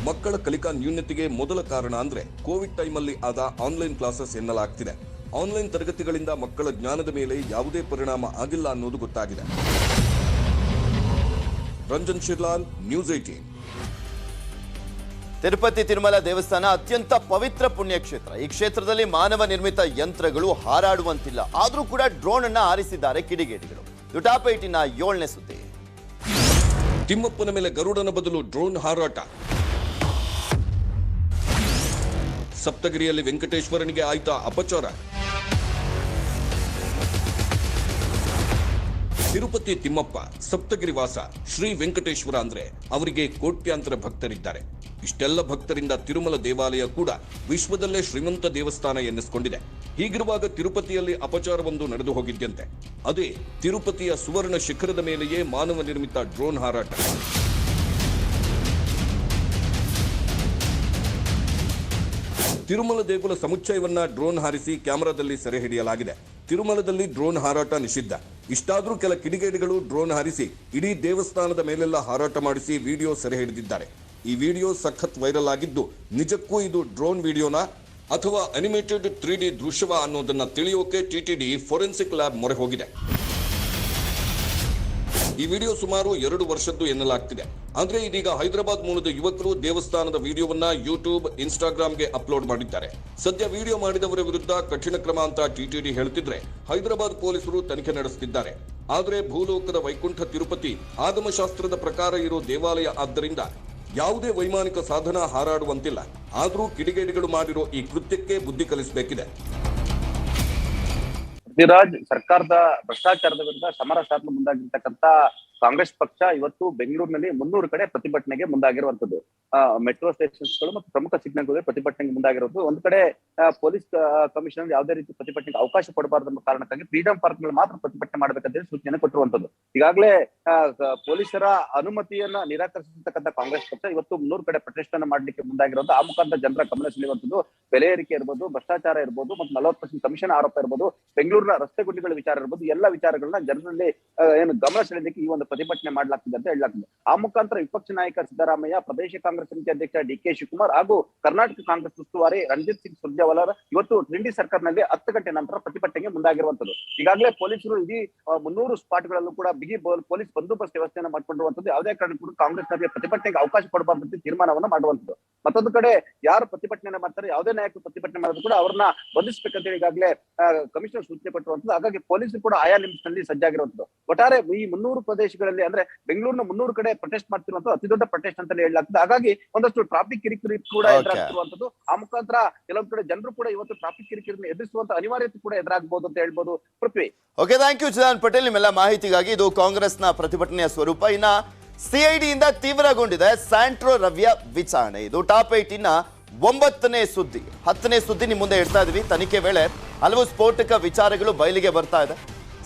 Speaker 2: ಮಕ್ಕಳ ಕಲಿಕಾ ನ್ಯೂನ್ಯತೆಗೆ ಮೊದಲ ಕಾರಣ ಅಂದ್ರೆ ಕೋವಿಡ್ ಟೈಮಲ್ಲಿ ಆದ ಆನ್ಲೈನ್ ಕ್ಲಾಸಸ್ ಎನ್ನಲಾಗ್ತಿದೆ. ಆನ್ಲೈನ್ ತರಗತಿಗಳಿಂದ ಮಕ್ಕಳ ಜ್ಞಾನದ ಮೇಲೆ ಯಾವುದೇ ಪರಿಣಾಮ ಆಗಿಲ್ಲ ಅನ್ನೋದು ಗೊತ್ತಾಗಿದೆ. ರಂಜನ್ ಶಿರ್ಲಾಲ್ ನ್ಯೂಸ್ ಏಟೀನ್
Speaker 1: ತಿರುಪತಿ ತಿರುಮಲ ದೇವಸ್ಥಾನ ಅತ್ಯಂತ ಪವಿತ್ರ ಪುಣ್ಯಕ್ಷೇತ್ರ. ಈ ಕ್ಷೇತ್ರದಲ್ಲಿ ಮಾನವ ನಿರ್ಮಿತ ಯಂತ್ರಗಳು ಹಾರಾಡುವಂತಿಲ್ಲ. ಆದರೂ ಕೂಡ ಡ್ರೋನ್ ಅನ್ನ ಹಾರಿಸಿದ್ದಾರೆ ಕಿಡಿಗೇಡಿಗಳು. ದುಟಾಪೇಟಿನ ಏಳನೇ ಸುದ್ದಿ.
Speaker 2: ತಿಮ್ಮಪ್ಪನ ಮೇಲೆ ಗರುಡನ ಬದಲು ಡ್ರೋನ್ ಹಾರಾಟ. ಸಪ್ತಗಿರಿಯಲ್ಲಿ ವೆಂಕಟೇಶ್ವರನಿಗೆ ಆಯ್ತಾ ಅಪಚಾರ. ತಿರುಪತಿ ತಿಮ್ಮಪ್ಪ ಸಪ್ತಗಿರಿ ವಾಸ ಶ್ರೀ ವೆಂಕಟೇಶ್ವರ ಅಂದ್ರೆ ಅವರಿಗೆ ಕೋಟ್ಯಾಂತರ ಭಕ್ತರಿದ್ದಾರೆ. ಇಷ್ಟೆಲ್ಲ ಭಕ್ತರಿಂದ ತಿರುಮಲ ದೇವಾಲಯ ಕೂಡ ವಿಶ್ವದಲ್ಲೇ ಶ್ರೀಮಂತ ದೇವಸ್ಥಾನ ಎನ್ನಿಸಿಕೊಂಡಿದೆ. ಹೀಗಿರುವಾಗ ತಿರುಪತಿಯಲ್ಲಿ ಅಪಚಾರವೊಂದು ನಡೆದು ಹೋಗಿದ್ದಂತೆ ಅದೇ ತಿರುಪತಿಯ ಸುವರ್ಣ ಶಿಖರದ ಮೇಲೆಯೇ ಮಾನವ ನಿರ್ಮಿತ ಡ್ರೋನ್ ಹಾರಾಟ. ತಿರುಮಲ ದೇಗುಲ ಸಮುಚ್ಚಯವನ್ನ ಡ್ರೋನ್ ಹಾರಿಸಿ ಕ್ಯಾಮೆರಾದಲ್ಲಿ ಸೆರೆ ಹಿಡಿಯಲಾಗಿದೆ. ತಿರುಮಲದಲ್ಲಿ ಡ್ರೋನ್ ಹಾರಾಟ ನಿಷಿದ್ಧ. ಇಷ್ಟಾದರೂ ಕೆಲ ಕಿಡಿಗೇಡಿಗಳು ಡ್ರೋನ್ ಹಾರಿಸಿ ಇಡೀ ದೇವಸ್ಥಾನದ ಮೇಲೆಲ್ಲ ಹಾರಾಟ ಮಾಡಿಸಿ ವಿಡಿಯೋ ಸೆರೆ ಹಿಡಿದಿದ್ದಾರೆ. ಈ ವಿಡಿಯೋ ಸಖತ್ ವೈರಲ್ ಆಗಿದ್ದು ನಿಜಕ್ಕೂ ಇದು ಡ್ರೋನ್ ವಿಡಿಯೋನಾ ಅಥವಾ ಅನಿಮೇಟೆಡ್ ತ್ರೀ ಡಿ ದೃಶ್ಯವ ಅನ್ನೋದನ್ನ ತಿಳಿಯೋಕೆ ಟಿಟಿಡಿ ಫೋರೆನ್ಸಿಕ್ ಲ್ಯಾಬ್ ಮೊರೆ ಹೋಗಿದೆ. ಈ ವಿಡಿಯೋ ಸುಮಾರು ಎರಡು ವರ್ಷದ್ದು ಎನ್ನಲಾಗ್ತಿದೆ. ಅಂದ್ರೆ ಇದೀಗ ಹೈದರಾಬಾದ್ ಮೂಲದ ಯುವಕರು ದೇವಸ್ಥಾನದ ವಿಡಿಯೋವನ್ನ ಯೂಟ್ಯೂಬ್ ಇನ್ಸ್ಟಾಗ್ರಾಂಗೆ ಅಪ್ಲೋಡ್ ಮಾಡಿದ್ದಾರೆ. ಸದ್ಯ ವಿಡಿಯೋ ಮಾಡಿದವರ ವಿರುದ್ಧ ಕಠಿಣ ಕ್ರಮ ಅಂತ ಟಿಟಿಡಿ ಹೇಳ್ತಿದ್ರೆ ಹೈದರಾಬಾದ್ ಪೊಲೀಸರು ತನಿಖೆ ನಡೆಸುತ್ತಿದ್ದಾರೆ ಆದ್ರೆ ಭೂಲೋಕದ ವೈಕುಂಠ ತಿರುಪತಿ ಆಗಮಶಾಸ್ತ್ರದ ಪ್ರಕಾರ ಇರೋ ದೇವಾಲಯ ಆದ್ದರಿಂದ ಯಾವುದೇ ವೈಮಾನಿಕ ಸಾಧನ ಹಾರಾಡುವಂತಿಲ್ಲ. ಆದರೂ ಕಿಡಿಗೇಡಿಗಳು ಮಾಡಿರೋ ಈ ಕೃತ್ಯಕ್ಕೆ ಬುದ್ಧಿ ಕಲಿಸಬೇಕಿದೆ.
Speaker 11: ಪೃಥ್ವಿರಾಜ್ ಸರ್ಕಾರದ ಭ್ರಷ್ಟಾಚಾರದ ವಿರುದ್ಧ ಸಮರ ಮುಂದಾಗಿರ್ತಕ್ಕಂತ ಕಾಂಗ್ರೆಸ್ ಪಕ್ಷ ಇವತ್ತು ಬೆಂಗಳೂರಿನಲ್ಲಿ ಮುನ್ನೂರು ಕಡೆ ಪ್ರತಿಭಟನೆಗೆ ಮುಂದಾಗಿರುವಂತದ್ದು ಮೆಟ್ರೋ ಸ್ಟೇಷನ್ಸ್ಗಳು ಮತ್ತು ಪ್ರಮುಖ ಸಿಗ್ನಲ್ಗಳು ಪ್ರತಿಭಟನೆಗೆ ಮುಂದಾಗಿರೋದು ಒಂದ್ ಕಡೆ ಪೊಲೀಸ್ ಕಮಿಷನ್ ಯಾವುದೇ ರೀತಿ ಪ್ರತಿಭಟನೆಗೆ ಅವಕಾಶ ಕೊಡಬಾರದು ಎಂಬ ಕಾರಣಕ್ಕಾಗಿ ಫ್ರೀಡಂ ಪಾರ್ಕ್ನಲ್ಲಿ ಮಾತ್ರ ಪ್ರತಿಭಟನೆ ಮಾಡಬೇಕಂತ ಹೇಳಿ ಸೂಚನೆ ಕೊಟ್ಟಿರುವಂತದ್ದು ಈಗಾಗಲೇ ಪೊಲೀಸರ ಅನುಮತಿಯನ್ನ ನಿರಾಕರಿಸಿರ್ತಕ್ಕಂಥ ಕಾಂಗ್ರೆಸ್ ಪಕ್ಷ ಇವತ್ತು ಮುನ್ನೂರು ಕಡೆ ಪ್ರತಿಷ್ಠಾನ ಮಾಡ್ಲಿಕ್ಕೆ ಮುಂದಾಗಿರೋದು ಆ ಮುಖಾಂತರ ಜನರ ಗಮನ ಸೆಳೆಯುವಂತದ್ದು ಬೆಲೆ ಏರಿಕೆ ಇರ್ಬೋದು, ಭ್ರಷ್ಟಾಚಾರ ಇರ್ಬೋದು ಮತ್ತು ನಲವತ್ತು ಪರ್ಸೆಂಟ್ ಕಮಿಷನ್ ಆರೋಪ ಇರ್ಬೋದು, ಬೆಂಗಳೂರಿನ ರಸ್ತೆ ಗುಂಡಿಗಳ ವಿಚಾರ ಇರ್ಬೋದು ಎಲ್ಲ ವಿಚಾರಗಳನ್ನ ಜನರಲ್ಲಿ ಏನು ಗಮನ ಸೆಳೆಯಲಿಕ್ಕೆ ಈ ಒಂದು ಪ್ರತಿಭಟನೆ ಮಾಡ್ಲಾಗ್ತಿದೆ ಅಂತ ಹೇಳಲಾಗ್ತದೆ. ಆ ಮುಖಾಂತರ ವಿಪಕ್ಷ ನಾಯಕ ಸಿದ್ದರಾಮಯ್ಯ, ಪ್ರದೇಶ ಕಾಂಗ್ರೆಸ್ ಸಮಿತಿ ಅಧ್ಯಕ್ಷ ಡಿ ಕೆ ಶಿವಕುಮಾರ್ ಹಾಗೂ ಕರ್ನಾಟಕ ಕಾಂಗ್ರೆಸ್ ಉಸ್ತುವಾರಿ ರಂಜಿತ್ ಸಿಂಗ್ ಸುರ್ಜೇವಾಲರ್ ಇವತ್ತು ಟ್ರಿಂಡಿ ಸರ್ಕಾರ್ನಲ್ಲಿ ಹತ್ತು ಗಂಟೆ ನಂತರ ಪ್ರತಿಭಟನೆಗೆ ಮುಂದಾಗಿರುವಂತದ್ದು ಈಗಾಗಲೇ ಪೊಲೀಸರು ಇಡೀ ಮುನ್ನೂರು ಸ್ಪಾಟ್ಗಳಲ್ಲೂ ಕೂಡ ಬಿಗಿ ಪೊಲೀಸ್ ಬಂದೋಬಸ್ತ್ ವ್ಯವಸ್ಥೆಯನ್ನು ಮಾಡಿಕೊಂಡಿರುವಂತದ್ದು ಯಾವುದೇ ಕಾರಣಕ್ಕೂ ಕೂಡ ನಲ್ಲಿ ಪ್ರತಿಭಟನೆಗೆ ಅವಕಾಶ ಕೊಡಬಾರ್ದು ತೀರ್ಮಾನವನ್ನು ಮಾಡುವಂತದ್ದು ಮತ್ತೊಂದು ಕಡೆ ಯಾರು ಪ್ರತಿಭಟನೆ ಮಾಡ್ತಾರೆ, ಯಾವುದೇ ನಾಯಕರು ಪ್ರತಿಭಟನೆ ಮಾಡಿದ್ರು ಕೂಡ ಅವ್ರನ್ನ ಬಂಧಿಸಬೇಕಂತ ಹೇಳಿ ಈಗಾಗಲೇ ಕಮಿಷನರ್ ಸೂಚನೆ ಕೊಟ್ಟಿರುವಂತದ್ದು ಹಾಗಾಗಿ ಪೊಲೀಸರು ಕೂಡ ಆಯಾ ಲಿಮಿಟ್ಸ್ನಲ್ಲಿ ಸಜ್ಜಾಗಿರುವಂತದ್ದು ಒಟ್ಟಾರೆ ಈ ಮುನ್ನೂರು ಪ್ರದೇಶಗಳಲ್ಲಿ ಅಂದ್ರೆ ಬೆಂಗಳೂರಿನ ಮುನ್ನೂರು ಕಡೆ ಪ್ರೊಟೆಸ್ಟ್ ಮಾಡ್ತಿರುವಂತ ಅತಿ ದೊಡ್ಡ ಪ್ರೊಟೆಸ್ಟ್ ಅಂತ ಹೇಳಲಾಗ್ತದೆ. ಹಾಗಾಗಿ ಒಂದಷ್ಟು ಟ್ರಾಫಿಕ್ ಕಿರಿಕಿರಿ ಕೂಡ. ಎದುರಾಗ್ತಿರುವಂತದ್ದು. ಆ ಮುಖಾಂತರ ಕೆಲವೊಂದು ಕಡೆ ಜನರು ಕೂಡ ಇವತ್ತು ಟ್ರಾಫಿಕ್ ಕಿರಿಕಿರಿನ ಎದುರಿಸುವಂತ ಅನಿವಾರ್ಯತೆ ಕೂಡ ಎದುರಾಗಬಹುದು ಅಂತ ಹೇಳ್ಬೋದು Prithvi.
Speaker 1: Okay thank you Chidan Patel ನಿಮ್ಮೆಲ್ಲ ಮಾಹಿತಿಗಾಗಿ ಇದು ಕಾಂಗ್ರೆಸ್ನ ಪ್ರತಿಭಟನೆಯ ಸ್ವರೂಪ. ಇನ್ನ ಸಿಐಡಿಯಿಂದ ತೀವ್ರಗೊಂಡಿದೆ. ಸ್ಯಾಂಟ್ರೋ ರವ್ಯ ವಿಚಾರಣೆ. ಇದು ಟಾಪ್ ಏಟಿನ ಒಂಬತ್ತನೇ ಸುದ್ದಿ. ಹತ್ತನೇ ಸುದ್ದಿ ನಿಮ್ಮ ಮುಂದೆ ಇಡ್ತಾ ಇದೀವಿ. ತನಿಖೆ ವೇಳೆ ಹಲವು ಸ್ಫೋಟಕ ವಿಚಾರಗಳು ಬಯಲಿಗೆ ಬರ್ತಾ ಇದೆ.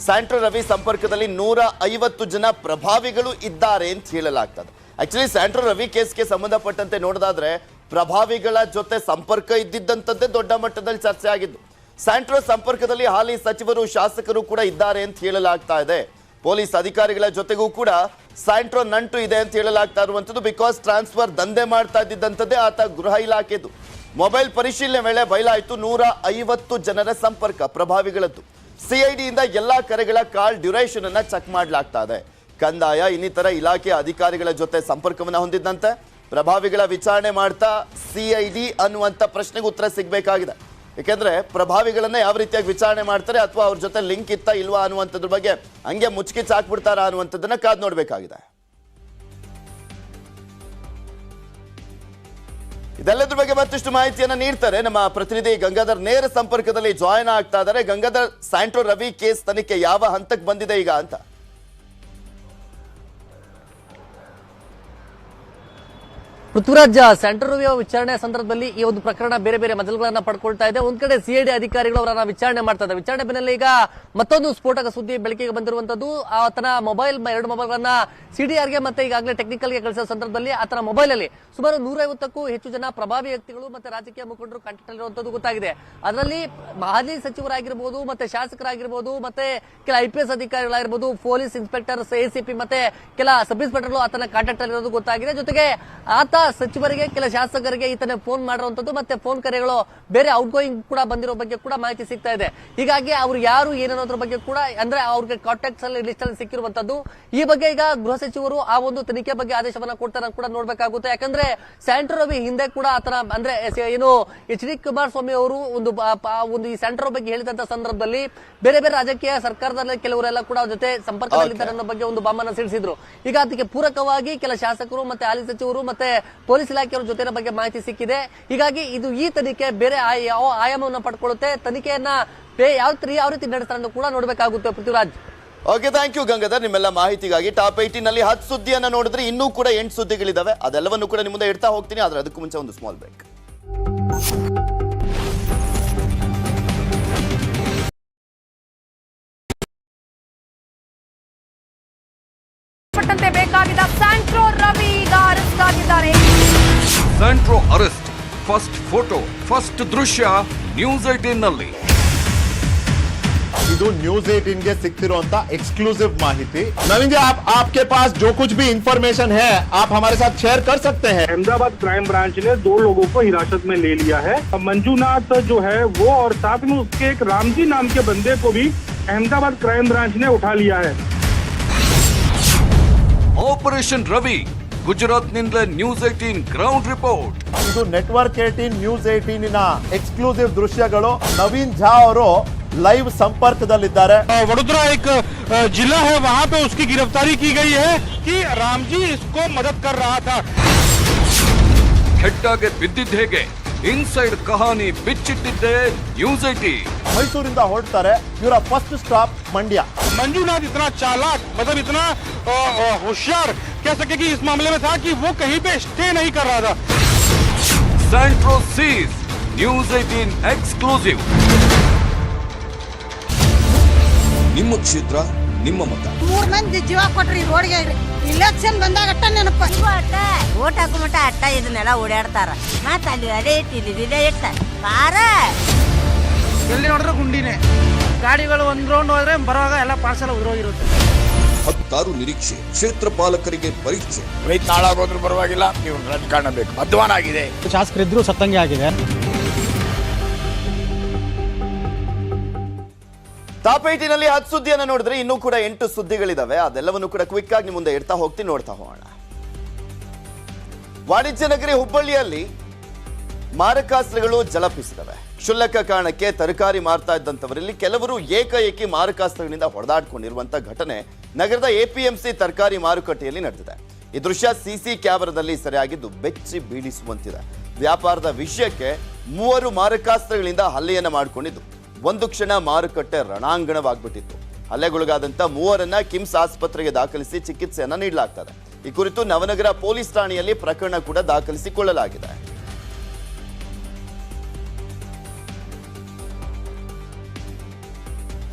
Speaker 1: ಸ್ಯಾಂಟ್ರೋ ರವಿ ಸಂಪರ್ಕದಲ್ಲಿ ನೂರ ಐವತ್ತು ಜನ ಪ್ರಭಾವಿಗಳು ಇದ್ದಾರೆ ಅಂತ ಹೇಳಲಾಗ್ತದೆ. ಆಕ್ಚುಲಿ ಸ್ಯಾಂಟ್ರೋ ರವಿ ಕೇಸ್ಗೆ ಸಂಬಂಧಪಟ್ಟಂತೆ ನೋಡೋದಾದ್ರೆ ಪ್ರಭಾವಿಗಳ ಜೊತೆ ಸಂಪರ್ಕ ಇದ್ದಿದ್ದಂಥದ್ದೇ ದೊಡ್ಡ ಮಟ್ಟದಲ್ಲಿ ಚರ್ಚೆ ಆಗಿದ್ದು. ಸ್ಯಾಂಟ್ರೋ ಸಂಪರ್ಕದಲ್ಲಿ ಹಾಲಿ ಸಚಿವರು, ಶಾಸಕರು ಕೂಡ ಇದ್ದಾರೆ ಅಂತ ಹೇಳಲಾಗ್ತಾ ಇದೆ. ಪೊಲೀಸ್ ಅಧಿಕಾರಿಗಳ ಜೊತೆಗೂ ಕೂಡ ಸ್ಯಾಂಟ್ರೋ ನಂಟು ಇದೆ ಅಂತ ಹೇಳಲಾಗ್ತಾ ಇರುವಂಥದ್ದು ಬಿಕಾಸ್ ಟ್ರಾನ್ಸ್ಫರ್ ದಂಧೆ ಮಾಡ್ತಾ ಇದ್ದಿದ್ದಂಥದ್ದೇ ಆತ ಗೃಹ ಇಲಾಖೆದು. ಮೊಬೈಲ್ ಪರಿಶೀಲನೆ ವೇಳೆ ಬಯಲಾಯಿತು ನೂರ ಐವತ್ತು ಜನರ ಸಂಪರ್ಕ ಪ್ರಭಾವಿಗಳದ್ದು. ಸಿಐಡಿಯಿಂದ ಎಲ್ಲಾ ಕರೆಗಳ ಕಾಲ್ ಡ್ಯುರೇಷನ್ ಅನ್ನ ಚೆಕ್ ಮಾಡಲಾಗ್ತಾ ಇದೆ. ಕಂದಾಯ, ಇನ್ನಿತರ ಇಲಾಖೆ ಅಧಿಕಾರಿಗಳ ಜೊತೆ ಸಂಪರ್ಕವನ್ನ ಹೊಂದಿದ್ದಂತೆ ಪ್ರಭಾವಿಗಳ ವಿಚಾರಣೆ ಮಾಡ್ತಾ ಸಿಐಡಿ ಅನ್ನುವಂಥ ಪ್ರಶ್ನೆಗೆ ಉತ್ತರ ಸಿಗಬೇಕಾಗಿದೆ. ಯಾಕೆಂದ್ರೆ ಪ್ರಭಾವಿಗಳನ್ನ ಯಾವ ರೀತಿಯಾಗಿ ವಿಚಾರಣೆ ಮಾಡ್ತಾರೆ ಅಥವಾ ಅವ್ರ ಜೊತೆ ಲಿಂಕ್ ಇತ್ತ ಇಲ್ವಾ ಅನ್ನುವಂಥದ್ರ ಬಗ್ಗೆ ಹಂಗೆ ಮುಚ್ಕಿച്ച് ಚಾಕ್ಬಿಡ್ತಾರಾ ಅನ್ನುವಂಥದ್ದನ್ನ ಕಾದ್ ನೋಡ್ಬೇಕಾಗಿದೆ. ಇದೆಲ್ಲದ್ರ ಬಗ್ಗೆ ಮತ್ತಷ್ಟು ಮಾಹಿತಿಯನ್ನ ನೀಡ್ತಾರೆ. ನಮ್ಮ ಪ್ರತಿನಿಧಿ ಗಂಗಾಧರ್ ನೇರ ಸಂಪರ್ಕದಲ್ಲಿ ಜಾಯಿನ್ ಆಗ್ತಾ ಇದ್ದಾರೆ. ಗಂಗಾಧರ್ ಸ್ಯಾಂಟ್ರೋ ರವಿ ಕೇಸ್ ತನಿಖೆ ಯಾವ ಹಂತಕ್ಕೆ ಬಂದಿದೆ ಈಗ ಅಂತ?
Speaker 12: ಪೃಥ್ವಿರಾಜ್ ಸೆಂಟ್ರಲ್ ವಿಚಾರಣೆ ಸಂದರ್ಭದಲ್ಲಿ ಈ ಒಂದು ಪ್ರಕರಣ ಬೇರೆ ಬೇರೆ ಮಜಲುಗಳನ್ನ ಪಡ್ಕೊಳ್ತಾ ಇದೆ. ಒಂದ್ ಕಡೆ ಸಿಐಡಿ ಅಧಿಕಾರಿಗಳು ಅವರನ್ನ ವಿಚಾರಣೆ ಮಾಡ್ತಾ ಇದ್ದಾರೆ. ವಿಚಾರಣೆ ಬೆನ್ನಲ್ಲೇ ಈಗ ಮತ್ತೊಂದು ಸ್ಫೋಟಕ ಸುದ್ದಿ ಬೆಳಕಿಗೆ ಬಂದಿರುವಂತದ್ದು. ಆತನ ಮೊಬೈಲ್ ಎರಡು ಮೊಬೈಲ್ಗಳನ್ನ ಸಿಡಿಆರ್ಗೆ ಮತ್ತೆ ಈಗಾಗಲೇ ಟೆಕ್ನಿಕಲ್ಗೆ ಕಳಿಸಿದ ಸಂದರ್ಭದಲ್ಲಿ ಆತನ ಮೊಬೈಲ್ ಅಲ್ಲಿ ಸುಮಾರು ನೂರೈವತ್ತಕ್ಕೂ ಹೆಚ್ಚು ಜನ ಪ್ರಭಾವಿ ವ್ಯಕ್ತಿಗಳು ಮತ್ತೆ ರಾಜಕೀಯ ಮುಖಂಡರು ಕಾಂಟ್ಯಾಕ್ಟ್ ಗೊತ್ತಾಗಿದೆ. ಅದರಲ್ಲಿ ಮಾಜಿ ಸಚಿವರಾಗಿರ್ಬೋದು, ಮತ್ತೆ ಶಾಸಕರಾಗಿರ್ಬೋದು, ಮತ್ತೆ ಕೆಲ ಐ ಪಿ ಎಸ್ ಅಧಿಕಾರಿಗಳಾಗಿರ್ಬೋದು, ಪೊಲೀಸ್ ಇನ್ಸ್ಪೆಕ್ಟರ್ ಎಸಿಪಿ ಮತ್ತೆ ಕೆಲ ಸಬ್ ಇನ್ಸ್ಪೆಕ್ಟರ್ಗಳು ಆತನ ಕಾಂಟ್ಯಾಕ್ಟ್ ಅಲ್ಲಿರೋದು ಗೊತ್ತಾಗಿದೆ. ಜೊತೆಗೆ ಆತ ಸಚಿವರಿಗೆ ಕೆಲ ಶಾಸಕರಿಗೆ ಈತನ ಫೋನ್ ಮಾಡಿರುವಂತದ್ದು ಮತ್ತೆ ಫೋನ್ ಕರೆಗಳು ಬೇರೆ ಔಟ್ ಗೋಯಿಂಗ್ ಕೂಡ ಬಂದಿರೋ ಬಗ್ಗೆ ಕೂಡ ಮಾಹಿತಿ ಸಿಗ್ತಾ ಇದೆ. ಹೀಗಾಗಿ ಅವ್ರು ಯಾರು ಏನನ್ನೋದ್ರ ಬಗ್ಗೆ ಕೂಡ ಅಂದ್ರೆ ಅವ್ರಿಗೆ ಕಾಂಟ್ಯಾಕ್ಟ್ಸ್ ಅಲ್ಲಿ ಲಿಸ್ಟ್ ಅಲ್ಲಿ ಸಿಕ್ಕಿರುವಂತದ್ದು ಈ ಬಗ್ಗೆ ಈಗ ಗೃಹ ಸಚಿವರು ಆ ಒಂದು ತನಿಖೆ ಬಗ್ಗೆ ಆದೇಶವನ್ನ ಕೊಡ್ತಾರೆ ಕೂಡ ನೋಡ್ಬೇಕಾಗುತ್ತೆ. ಯಾಕಂದ್ರೆ ಸ್ಯಾಂಟ್ರೋ ರವಿ ಹಿಂದೆ ಕೂಡ ಆತನ ಅಂದ್ರೆ ಏನು ಎಚ್ ಡಿ ಕುಮಾರಸ್ವಾಮಿ ಅವರು ಒಂದು ಒಂದು ಈ ಸ್ಯಾಂಟ್ರೋ ಬಗ್ಗೆ ಹೇಳಿದಂತ ಸಂದರ್ಭದಲ್ಲಿ ಬೇರೆ ಬೇರೆ ರಾಜಕೀಯ ಸರ್ಕಾರದಲ್ಲಿ ಕೆಲವರೆಲ್ಲ ಕೂಡ ಅವ್ರ ಜೊತೆ ಸಂಪರ್ಕದಲ್ಲಿದ್ದಾರೆ ಅನ್ನೋ ಬಗ್ಗೆ ಒಂದು ಬಾಂಬನ್ನ ಸಿಡಿಸಿದ್ರು ಈಗ ಅದಕ್ಕೆ ಪೂರಕವಾಗಿ ಕೆಲ ಶಾಸಕರು ಮತ್ತೆ ಹಾಲಿ ಸಚಿವರು ಮತ್ತೆ ಪೊಲೀಸ್ ಇಲಾಖೆಯವರ ಜೊತೆ ಬಗ್ಗೆ ಮಾಹಿತಿ ಸಿಕ್ಕಿದೆ. ಹೀಗಾಗಿ ಇದು ಈ ತನಿಖೆ ಬೇರೆ ಯಾವ ಆಯಾಮವನ್ನು ಪಡ್ಕೊಳ್ಳುತ್ತೆ. ತನಿಖೆಯನ್ನ ಯಾವ ಯಾವ ರೀತಿ ನಡೆಸ್ತಾರೆ ಕೂಡ ನೋಡಬೇಕಾಗುತ್ತೆ Prithviraj.
Speaker 1: Okay thank you Gangadhar. ನಿಮ್ಮೆಲ್ಲ ಮಾಹಿತಿಗಾಗಿ ಟಾಪ್ ಏಯ್ಟಿನಲ್ಲಿ ಹತ್ತು ಸುದ್ದಿಯನ್ನು ನೋಡಿದ್ರೆ ಇನ್ನೂ ಕೂಡ ಎಂಟು ಸುದ್ದಿಗಳಿದಾವೆ. ಅದೆಲ್ಲವನ್ನು ಕೂಡ ನಿಮ್ಮಿಂದ ಮುಂದೆ ಇಡ್ತಾ ಹೋಗ್ತೀನಿ. ಆದ್ರೆ ಅದಕ್ಕೂ ಮುಂಚೆ ಒಂದು
Speaker 6: small break arrest
Speaker 2: first photo first ದೃಶ್ಯ ನ್ಯೂಸ್ ಏಟೀನ್ ನಲ್ಲಿ
Speaker 13: ಇದು ನ್ಯೂಸ್ ಏಟೀನ್ ಗೆ ಸಿಕ್ತಿರುವಂತ एक्सक्लूसिव ಮಾಹಿತಿ नवीन जी आप आपके पास जो कुछ भी इंफॉर्मेशन है आप हमारे साथ शेयर कर सकते हैं
Speaker 14: अहमदाबाद क्राइम ब्रांच ने दो लोगों को हिरासत में ले लिया है मंजूनाथ जो है वो और साथ में उसके एक रामजी नाम के बंदे को भी अहमदाबाद क्राइम ब्रांच ने उठा लिया है
Speaker 2: operation ಗುಜರಾತ್ನಿಂದ news eighteen ground report
Speaker 13: ಇದು network eighteen news eighteen exclusive ದೃಶ್ಯಗಳು. ನವೀನ್ ಝಾ ಅವರು ಲೈವ್ ಸಂಪರ್ಕದಲ್ಲಿದ್ದಾರೆ.
Speaker 7: ವಡೋದರಾ ಏಕ್ ಜಿಲ್ಲಾ ಹೈ ವಹಾ ಪೆ ಉಸ್ಕಿ ಗಿರಫ್ತಾರಿ ಕಿ ಗಯಿ ಹೈ ಕಿ ರಾಮ್ಜಿ ಇಸ್ಕೋ ಮದದ್ ಕರ್ ರಹಾ ಥಾ.
Speaker 2: ಕೆಟ್ಟಾಗೆ ಬಿದ್ದಿದ್ದ ಹೇಗೆ? ಇನ್ಸೈಡ್ ಕಹಾನಿ ಬಿಚ್ಚಿಟ್ಟಿದ್ದೆ ನ್ಯೂಸ್ ಐಟಿ
Speaker 13: ಮೈಸೂರಿಂದ ಹೊರಡ್ತಾರೆ ಇವರ ಫಸ್ಟ್ ಸ್ಟಾಪ್ ಮಂಡ್ಯ.
Speaker 7: ಮಂಜುನಾಥ್ ಇತರ ಚಾಲಾಕ್ ಮತಲಬ್ ಇತನಾ ಹುಷಾರ್ कह सके कि इस मामले में था कि वो कहीं पे स्टे नहीं कर रहा था
Speaker 2: Santro seize news eighteen exclusive ನಿಮ್ಮ ಕ್ಷೇತ್ರ ನಿಮ್ಮ ಮತ
Speaker 15: ಮೂರ್ ಮಂದಿ ಜೀವ ಕೊಟ್ರಿ ರೋಡ್ಗೆ ಇಲೆಕ್ಷನ್ ಬಂದಾಗ ಅಟ್ಟ ನೆನಪ
Speaker 16: ಓಟ್ ಹಾಕೋ ಮಟ್ಟ ಅಟ್ಟ ಇದನ್ನೆಲ್ಲ ಓಡಾಡ್ತಾರ ಮತ್ತ ಅಲ್ಲಿ ಅದೇ ಇಟ್ಟು ಇಲ್ಲಿ ಇದೇ ಇಟ್ಟ ಬಾರ
Speaker 17: ಎಲ್ಲಿ ನೋಡಿದ್ರೆ ಗುಂಡಿನೇ ಗಾಡಿಗಳು ಒಂದ್ ರೌಂಡ್ ಹೋದ್ರೆ ಬರುವಾಗ ಎಲ್ಲ ಪಾರ್ಸಲ್ ಉದ್ರೋಗಿರುತ್ತೆ
Speaker 2: ಹತ್ತಾರು ನಿರೀಕ್ಷೆ ಕ್ಷೇತ್ರ ಪಾಲಕರಿಗೆ ಪರೀಕ್ಷೆ.
Speaker 18: ರೈತ ನಾಳಾಗೋದ್ರೂ ಪರವಾಗಿಲ್ಲ ನೀವು ರಾಜಕಾರಣ ಬೇಕು. ಮಧ್ವಾನ ಆಗಿದೆ
Speaker 10: ಶಾಸಕರಿದ್ರು ಸತ್ತಂಗೆ ಆಗಿದೆ.
Speaker 1: ತಾಪೇಟಿನಲ್ಲಿ ಹತ್ತು ಸುದ್ದಿಯನ್ನ ನೋಡಿದ್ರೆ ಇನ್ನೂ ಕೂಡ ಎಂಟು ಸುದ್ದಿಗಳಿದಾವೆ. ಅದೆಲ್ಲವನ್ನು ಕೂಡ ಕ್ವಿಕ್ ಆಗಿ ನಿಮ್ಮ ಮುಂದೆ ಇಡ್ತಾ ಹೋಗ್ತೀನಿ ನೋಡ್ತಾ ಹೋಗೋಣ. ವಾಣಿಜ್ಯ ನಗರಿ ಹುಬ್ಬಳ್ಳಿಯಲ್ಲಿ ಮಾರಕಾಸ್ತ್ರಗಳು ಜಲಪಿಸಿದವೆ. ಕ್ಷುಲ್ಲಕ ಕಾರಣಕ್ಕೆ ತರಕಾರಿ ಮಾರ್ತಾ ಇದ್ದಂಥವರಲ್ಲಿ ಕೆಲವರು ಏಕಾಏಕಿ ಮಾರಕಾಸ್ತ್ರಗಳಿಂದ ಹೊಡೆದಾಡ್ಕೊಂಡಿರುವಂತಹ ಘಟನೆ ನಗರದ ಎಪಿಎಂಸಿ ತರಕಾರಿ ಮಾರುಕಟ್ಟೆಯಲ್ಲಿ ನಡೆದಿದೆ. ಈ ದೃಶ್ಯ ಸಿಸಿ ಕ್ಯಾಮೆರಾದಲ್ಲಿ ಸರಿಯಾಗಿದ್ದು ಬೆಚ್ಚಿ ಬೀಳಿಸುವಂತಿದೆ. ವ್ಯಾಪಾರದ ವಿಷಯಕ್ಕೆ ಮೂವರು ಮಾರಕಾಸ್ತ್ರಗಳಿಂದ ಹಲ್ಲೆಯನ್ನು ಮಾಡಿಕೊಂಡಿದ್ದು. ಒಂದು ಕ್ಷಣ ಮಾರುಕಟ್ಟೆ ರಣಾಂಗಣವಾಗ್ಬಿಟ್ಟಿತ್ತು. ಹಲ್ಲೆಗೊಳಗಾದಂತ ಮೂವರನ್ನ ಕಿಮ್ಸ್ ಆಸ್ಪತ್ರೆಗೆ ದಾಖಲಿಸಿ ಚಿಕಿತ್ಸೆಯನ್ನ ನೀಡಲಾಗ್ತದೆ. ಈ ಕುರಿತು ನವನಗರ ಪೊಲೀಸ್ ಠಾಣೆಯಲ್ಲಿ ಪ್ರಕರಣ ಕೂಡ ದಾಖಲಿಸಿಕೊಳ್ಳಲಾಗಿದೆ.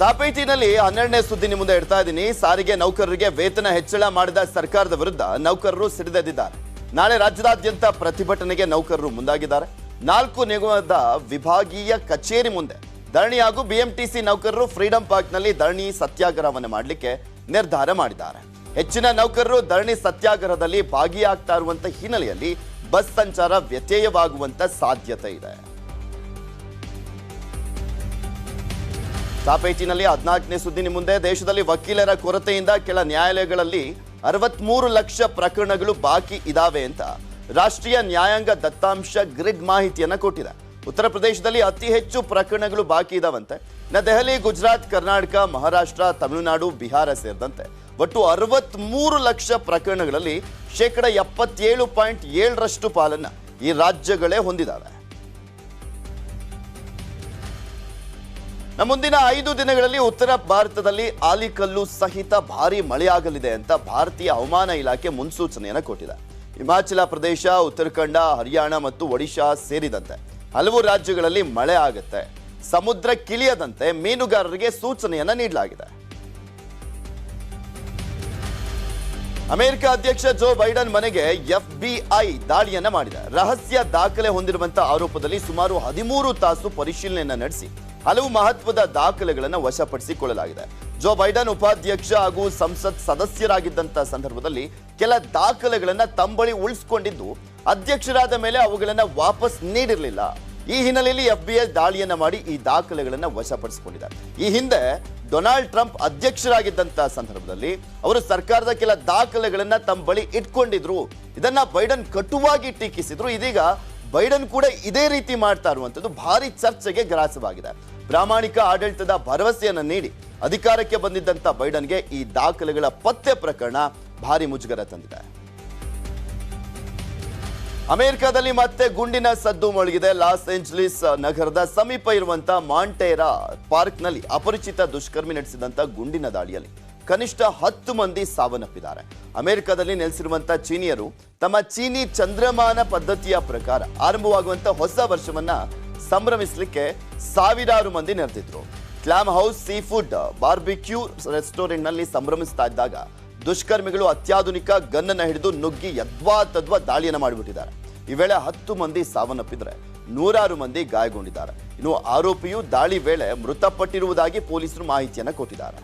Speaker 1: ತಾಪೇಟಿನಲ್ಲಿ ಹನ್ನೆರಡನೇ ಸುದ್ದಿ ನಿಮ್ಮ ಮುಂದೆ ಇಡ್ತಾ ಇದ್ದೀನಿ. ಸಾರಿಗೆ ನೌಕರರಿಗೆ ವೇತನ ಹೆಚ್ಚಳ ಮಾಡಿದ ಸರ್ಕಾರದ ವಿರುದ್ಧ ನೌಕರರು ಸಿಡಿದೆದ್ದಿದ್ದಾರೆ. ನಾಳೆ ರಾಜ್ಯದಾದ್ಯಂತ ಪ್ರತಿಭಟನೆಗೆ ನೌಕರರು ಮುಂದಾಗಿದ್ದಾರೆ. ನಾಲ್ಕು ನಿಗಮದ ವಿಭಾಗೀಯ ಕಚೇರಿ ಮುಂದೆ ಧರಣಿ ಹಾಗೂ ಬಿಎಂಟಿಸಿ ನೌಕರರು ಫ್ರೀಡಂ ಪಾರ್ಕ್ನಲ್ಲಿ ಧರಣಿ ಸತ್ಯಾಗ್ರಹವನ್ನು ಮಾಡಲಿಕ್ಕೆ ನಿರ್ಧಾರ ಮಾಡಿದ್ದಾರೆ. ಹೆಚ್ಚಿನ ನೌಕರರು ಧರಣಿ ಸತ್ಯಾಗ್ರಹದಲ್ಲಿ ಭಾಗಿಯಾಗ್ತಾ ಇರುವಂತ ಹಿನ್ನೆಲೆಯಲ್ಲಿ ಬಸ್ ಸಂಚಾರ ವ್ಯತ್ಯಯವಾಗುವಂತ ಸಾಧ್ಯತೆ ಇದೆ. ತಾಪೇಟಿನಲ್ಲಿ ಹದಿನಾಲ್ಕನೇ ಸುದ್ದಿ ಮುಂದೆ. ದೇಶದಲ್ಲಿ ವಕೀಲರ ಕೊರತೆಯಿಂದ ಕೆಲ ನ್ಯಾಯಾಲಯಗಳಲ್ಲಿ ಅರವತ್ಮೂರು ಲಕ್ಷ ಪ್ರಕರಣಗಳು ಬಾಕಿ ಇದಾವೆ ಅಂತ ರಾಷ್ಟ್ರೀಯ ನ್ಯಾಯಾಂಗ ದತ್ತಾಂಶ ಗ್ರಿಡ್ ಮಾಹಿತಿಯನ್ನು ಕೊಟ್ಟಿದೆ. ಉತ್ತರ ಪ್ರದೇಶದಲ್ಲಿ ಅತಿ ಹೆಚ್ಚು ಪ್ರಕರಣಗಳು ಬಾಕಿ ಇದಾವಂತೆ. ನ ದೆಹಲಿ, ಗುಜರಾತ್, ಕರ್ನಾಟಕ, ಮಹಾರಾಷ್ಟ್ರ, ತಮಿಳುನಾಡು, ಬಿಹಾರ ಸೇರಿದಂತೆ ಒಟ್ಟು ಅರವತ್ಮೂರು ಲಕ್ಷ ಪ್ರಕರಣಗಳಲ್ಲಿ ಶೇಕಡ ಎಪ್ಪತ್ತೇಳು ಪಾಯಿಂಟ್ ಏಳರಷ್ಟು ಪಾಲನ್ನ ಈ ರಾಜ್ಯಗಳೇ ಹೊಂದಿದಾವೆ. ಮುಂದಿನ ಐದು ದಿನಗಳಲ್ಲಿ ಉತ್ತರ ಭಾರತದಲ್ಲಿ ಆಲಿಕಲ್ಲು ಸಹಿತ ಭಾರಿ ಮಳೆಯಾಗಲಿದೆ ಅಂತ ಭಾರತೀಯ ಹವಾಮಾನ ಇಲಾಖೆ ಮುನ್ಸೂಚನೆಯನ್ನು ಕೊಟ್ಟಿದೆ. ಹಿಮಾಚಲ ಪ್ರದೇಶ, ಉತ್ತರಾಖಂಡ, ಹರಿಯಾಣ ಮತ್ತು ಒಡಿಶಾ ಸೇರಿದಂತೆ ಹಲವು ರಾಜ್ಯಗಳಲ್ಲಿ ಮಳೆ ಆಗುತ್ತೆ. ಸಮುದ್ರ ಕಿಳಿಯದಂತೆ ಮೀನುಗಾರರಿಗೆ ಸೂಚನೆಯನ್ನು ನೀಡಲಾಗಿದೆ. ಅಮೆರಿಕ ಅಧ್ಯಕ್ಷ ಜೋ ಬೈಡನ್ ಮನೆಗೆ ಎಫ್ಬಿಐ ದಾಳಿಯನ್ನ ಮಾಡಿದೆ. ರಹಸ್ಯ ದಾಖಲೆ ಹೊಂದಿರುವಂತಹ ಆರೋಪದಲ್ಲಿ ಸುಮಾರು ಹದಿಮೂರು ತಾಸು ಪರಿಶೀಲನೆಯನ್ನು ನಡೆಸಿ ಹಲವು ಮಹತ್ವದ ದಾಖಲೆಗಳನ್ನು ವಶಪಡಿಸಿಕೊಳ್ಳಲಾಗಿದೆ. ಜೋ ಬೈಡನ್ ಉಪಾಧ್ಯಕ್ಷ ಹಾಗೂ ಸಂಸತ್ ಸದಸ್ಯರಾಗಿದ್ದಂತ ಸಂದರ್ಭದಲ್ಲಿ ಕೆಲ ದಾಖಲೆಗಳನ್ನ ತಂಬಳಿ ಉಳಿಸಿಕೊಂಡಿದ್ದು, ಅಧ್ಯಕ್ಷರಾದ ಮೇಲೆ ಅವುಗಳನ್ನ ವಾಪಸ್ ನೀಡಿರಲಿಲ್ಲ. ಈ ಹಿನ್ನೆಲೆಯಲ್ಲಿ ಎಫ್ಬಿಐ ದಾಳಿಯನ್ನು ಮಾಡಿ ಈ ದಾಖಲೆಗಳನ್ನ ವಶಪಡಿಸಿಕೊಂಡಿದೆ. ಈ ಹಿಂದೆ ಡೊನಾಲ್ಡ್ ಟ್ರಂಪ್ ಅಧ್ಯಕ್ಷರಾಗಿದ್ದಂತ ಸಂದರ್ಭದಲ್ಲಿ ಅವರು ಸರ್ಕಾರದ ಕೆಲ ದಾಖಲೆಗಳನ್ನ ತಮ್ಮ ಬಳಿ ಇಟ್ಕೊಂಡಿದ್ರು. ಇದನ್ನ ಬೈಡನ್ ಕಟುವಾಗಿ ಟೀಕಿಸಿದ್ರು. ಇದೀಗ ಬೈಡನ್ ಕೂಡ ಇದೇ ರೀತಿ ಮಾಡ್ತಾ ಇರುವಂಥದ್ದು ಭಾರಿ ಚರ್ಚೆಗೆ ಗ್ರಾಸವಾಗಿದೆ. ಪ್ರಾಮಾಣಿಕ ಆಡಳಿತದ ಭರವಸೆಯನ್ನು ನೀಡಿ ಅಧಿಕಾರಕ್ಕೆ ಬಂದಿದ್ದಂಥ ಬೈಡನ್ಗೆ ಈ ದಾಖಲೆಗಳ ಪತ್ತೆ ಪ್ರಕರಣ ಭಾರಿ ಮುಜುಗರ ತಂದಿದೆ. ಅಮೆರಿಕದಲ್ಲಿ ಮತ್ತೆ ಗುಂಡಿನ ಸದ್ದು ಮೊಳಗಿದೆ. ಲಾಸ್ ಏಂಜಲೀಸ್ ನಗರದ ಸಮೀಪ ಇರುವಂತಹ ಮಾಂಟೇರಾ ಪಾರ್ಕ್ನಲ್ಲಿ ಅಪರಿಚಿತ ದುಷ್ಕರ್ಮಿ ನಡೆಸಿದಂತ ಗುಂಡಿನ ದಾಳಿಯಲ್ಲಿ ಕನಿಷ್ಠ ಹತ್ತು ಮಂದಿ ಸಾವನ್ನಪ್ಪಿದ್ದಾರೆ. ಅಮೆರಿಕದಲ್ಲಿ ನೆಲೆಸಿರುವಂತಹ ಚೀನಿಯರು ತಮ್ಮ ಚೀನಿ ಚಂದ್ರಮಾನ ಪದ್ಧತಿಯ ಪ್ರಕಾರ ಆರಂಭವಾಗುವಂತಹ ಹೊಸ ವರ್ಷವನ್ನ ಸಂಭ್ರಮಿಸಲಿಕ್ಕೆ ಸಾವಿರಾರು ಮಂದಿ ನೆರೆದಿದ್ರು. Clam house seafood, barbecue ರೆಸ್ಟೋರೆಂಟ್ನಲ್ಲಿ ಸಂಭ್ರಮಿಸ್ತಾ ಇದ್ದಾಗ ದುಷ್ಕರ್ಮಿಗಳು ಅತ್ಯಾಧುನಿಕ ಗನ್ನನ್ನ ಹಿಡಿದು ನುಗ್ಗಿ ಯದ್ವಾ ತದ್ವಾ ದಾಳಿಯನ್ನ ಮಾಡಿಬಿಟ್ಟಿದ್ದಾರೆ. ಈ ವೇಳೆ ಹತ್ತು ಮಂದಿ ಸಾವನ್ನಪ್ಪಿದ್ರೆ ನೂರಾರು ಮಂದಿ ಗಾಯಗೊಂಡಿದ್ದಾರೆ. ಇನ್ನು ಆರೋಪಿಯು ದಾಳಿ ವೇಳೆ ಮೃತಪಟ್ಟಿರುವುದಾಗಿ ಪೊಲೀಸರು ಮಾಹಿತಿಯನ್ನ ಕೊಟ್ಟಿದ್ದಾರೆ.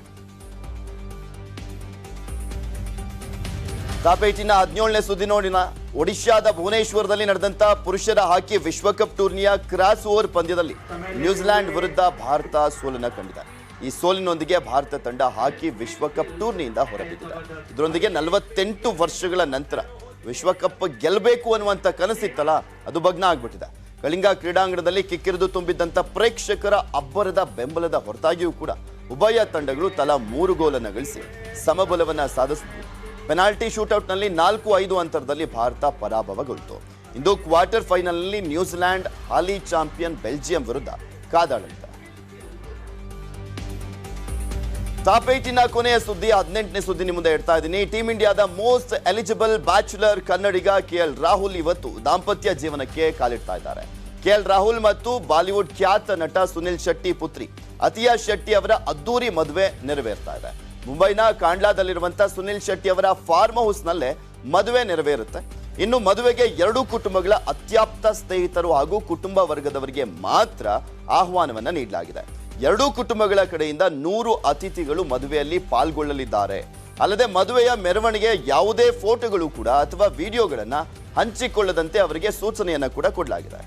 Speaker 1: ತಾಪೇಟಿನ ಹದಿನೇಳನೇ ಸುದ್ದಿ ನೋಡಿನ ಒಡಿಶಾದ ಭುವನೇಶ್ವರದಲ್ಲಿ ನಡೆದಂತ ಪುರುಷರ ಹಾಕಿ ವಿಶ್ವಕಪ್ ಟೂರ್ನಿಯ ಕ್ರಾಸ್ ಓವರ್ ಪಂದ್ಯದಲ್ಲಿ ನ್ಯೂಜಿಲೆಂಡ್ ವಿರುದ್ಧ ಭಾರತ ಸೋಲನ್ನ ಕಂಡಿದೆ. ಈ ಸೋಲಿನೊಂದಿಗೆ ಭಾರತ ತಂಡ ಹಾಕಿ ವಿಶ್ವಕಪ್ ಟೂರ್ನಿಯಿಂದ ಹೊರಬಿದ್ದಿದೆ. ಇದರೊಂದಿಗೆ ನಲವತ್ತೆಂಟು ವರ್ಷಗಳ ನಂತರ ವಿಶ್ವಕಪ್ ಗೆಲ್ಲಬೇಕು ಅನ್ನುವಂತ ಕನಸಿತ್ತಲ್ಲ, ಅದು ಭಗ್ನ ಆಗ್ಬಿಟ್ಟಿದೆ. ಕಳಿಂಗ ಕ್ರೀಡಾಂಗಣದಲ್ಲಿ ಕಿಕ್ಕಿರಿದು ತುಂಬಿದ್ದಂತ ಪ್ರೇಕ್ಷಕರ ಅಬ್ಬರದ ಬೆಂಬಲದ ಹೊರತಾಗಿಯೂ ಕೂಡ ಉಭಯ ತಂಡಗಳು ತಲಾ ಮೂರು ಗೋಲನ್ನು ಗಳಿಸಿ ಸಮಬಲವನ್ನ ಸಾಧಿಸಿದ್ವು. ಪೆನಾಲ್ಟಿ ಶೂಟೌಟ್ನಲ್ಲಿ ನಾಲ್ಕು ಐದು ಅಂತರದಲ್ಲಿ ಭಾರತ ಪರಾಭವಗೊಳ್ತು. ಇಂದು ಕ್ವಾರ್ಟರ್ ಫೈನಲ್ನಲ್ಲಿ ನ್ಯೂಜಿಲೆಂಡ್ ಹಾಲಿ ಚಾಂಪಿಯನ್ ಬೆಲ್ಜಿಯಂ ವಿರುದ್ಧ ಕಾದಾಡಲಿದೆ. ತಾಪೇಟಿನ ಕೊನೆಯ ಸುದ್ದಿ ಹದಿನೆಂಟನೇ ಸುದ್ದಿ ನಿಮ್ಮ ಮುಂದೆ ಇಡ್ತಾ ಇದ್ದೀನಿ. ಟೀಮ್ ಇಂಡಿಯಾದ most eligible bachelor Kannadiga K L Rahul ಇವತ್ತು ದಾಂಪತ್ಯ ಜೀವನಕ್ಕೆ ಕಾಲಿಡ್ತಾ ಇದ್ದಾರೆ. ಕೆ ಎಲ್ ರಾಹುಲ್ ಮತ್ತು ಬಾಲಿವುಡ್ ಖ್ಯಾತ ನಟ ಸುನಿಲ್ ಶೆಟ್ಟಿ ಪುತ್ರಿ, ಅತಿಯಾ ಶೆಟ್ಟಿ ಅವರ ಅದ್ದೂರಿ ಮದುವೆ ನೆರವೇರ್ತಾ ಇದೆ. ಮುಂಬೈನ ಕಾಂಡ್ಲಾದಲ್ಲಿರುವಂತಹ ಸುನಿಲ್ ಶೆಟ್ಟಿ ಅವರ ಫಾರ್ಮ್ ಹೌಸ್ನಲ್ಲೇ ಮದುವೆ ನೆರವೇರುತ್ತೆ. ಇನ್ನು ಮದುವೆಗೆ ಎರಡೂ ಕುಟುಂಬಗಳ ಅತ್ಯಾಪ್ತ ಸ್ನೇಹಿತರು ಹಾಗೂ ಕುಟುಂಬ ವರ್ಗದವರಿಗೆ ಮಾತ್ರ ಆಹ್ವಾನವನ್ನ ನೀಡಲಾಗಿದೆ. ಎರಡೂ ಕುಟುಂಬಗಳ ಕಡೆಯಿಂದ ನೂರು ಅತಿಥಿಗಳು ಮದುವೆಯಲ್ಲಿ ಪಾಲ್ಗೊಳ್ಳಲಿದ್ದಾರೆ. ಅಲ್ಲದೆ ಮದುವೆಯ ಮೆರವಣಿಗೆ ಯಾವುದೇ ಫೋಟೋಗಳು ಕೂಡ ಅಥವಾ ವಿಡಿಯೋಗಳನ್ನು ಹಂಚಿಕೊಳ್ಳದಂತೆ ಅವರಿಗೆ ಸೂಚನೆಯನ್ನ ಕೂಡ ಕೊಡಲಾಗಿದೆ.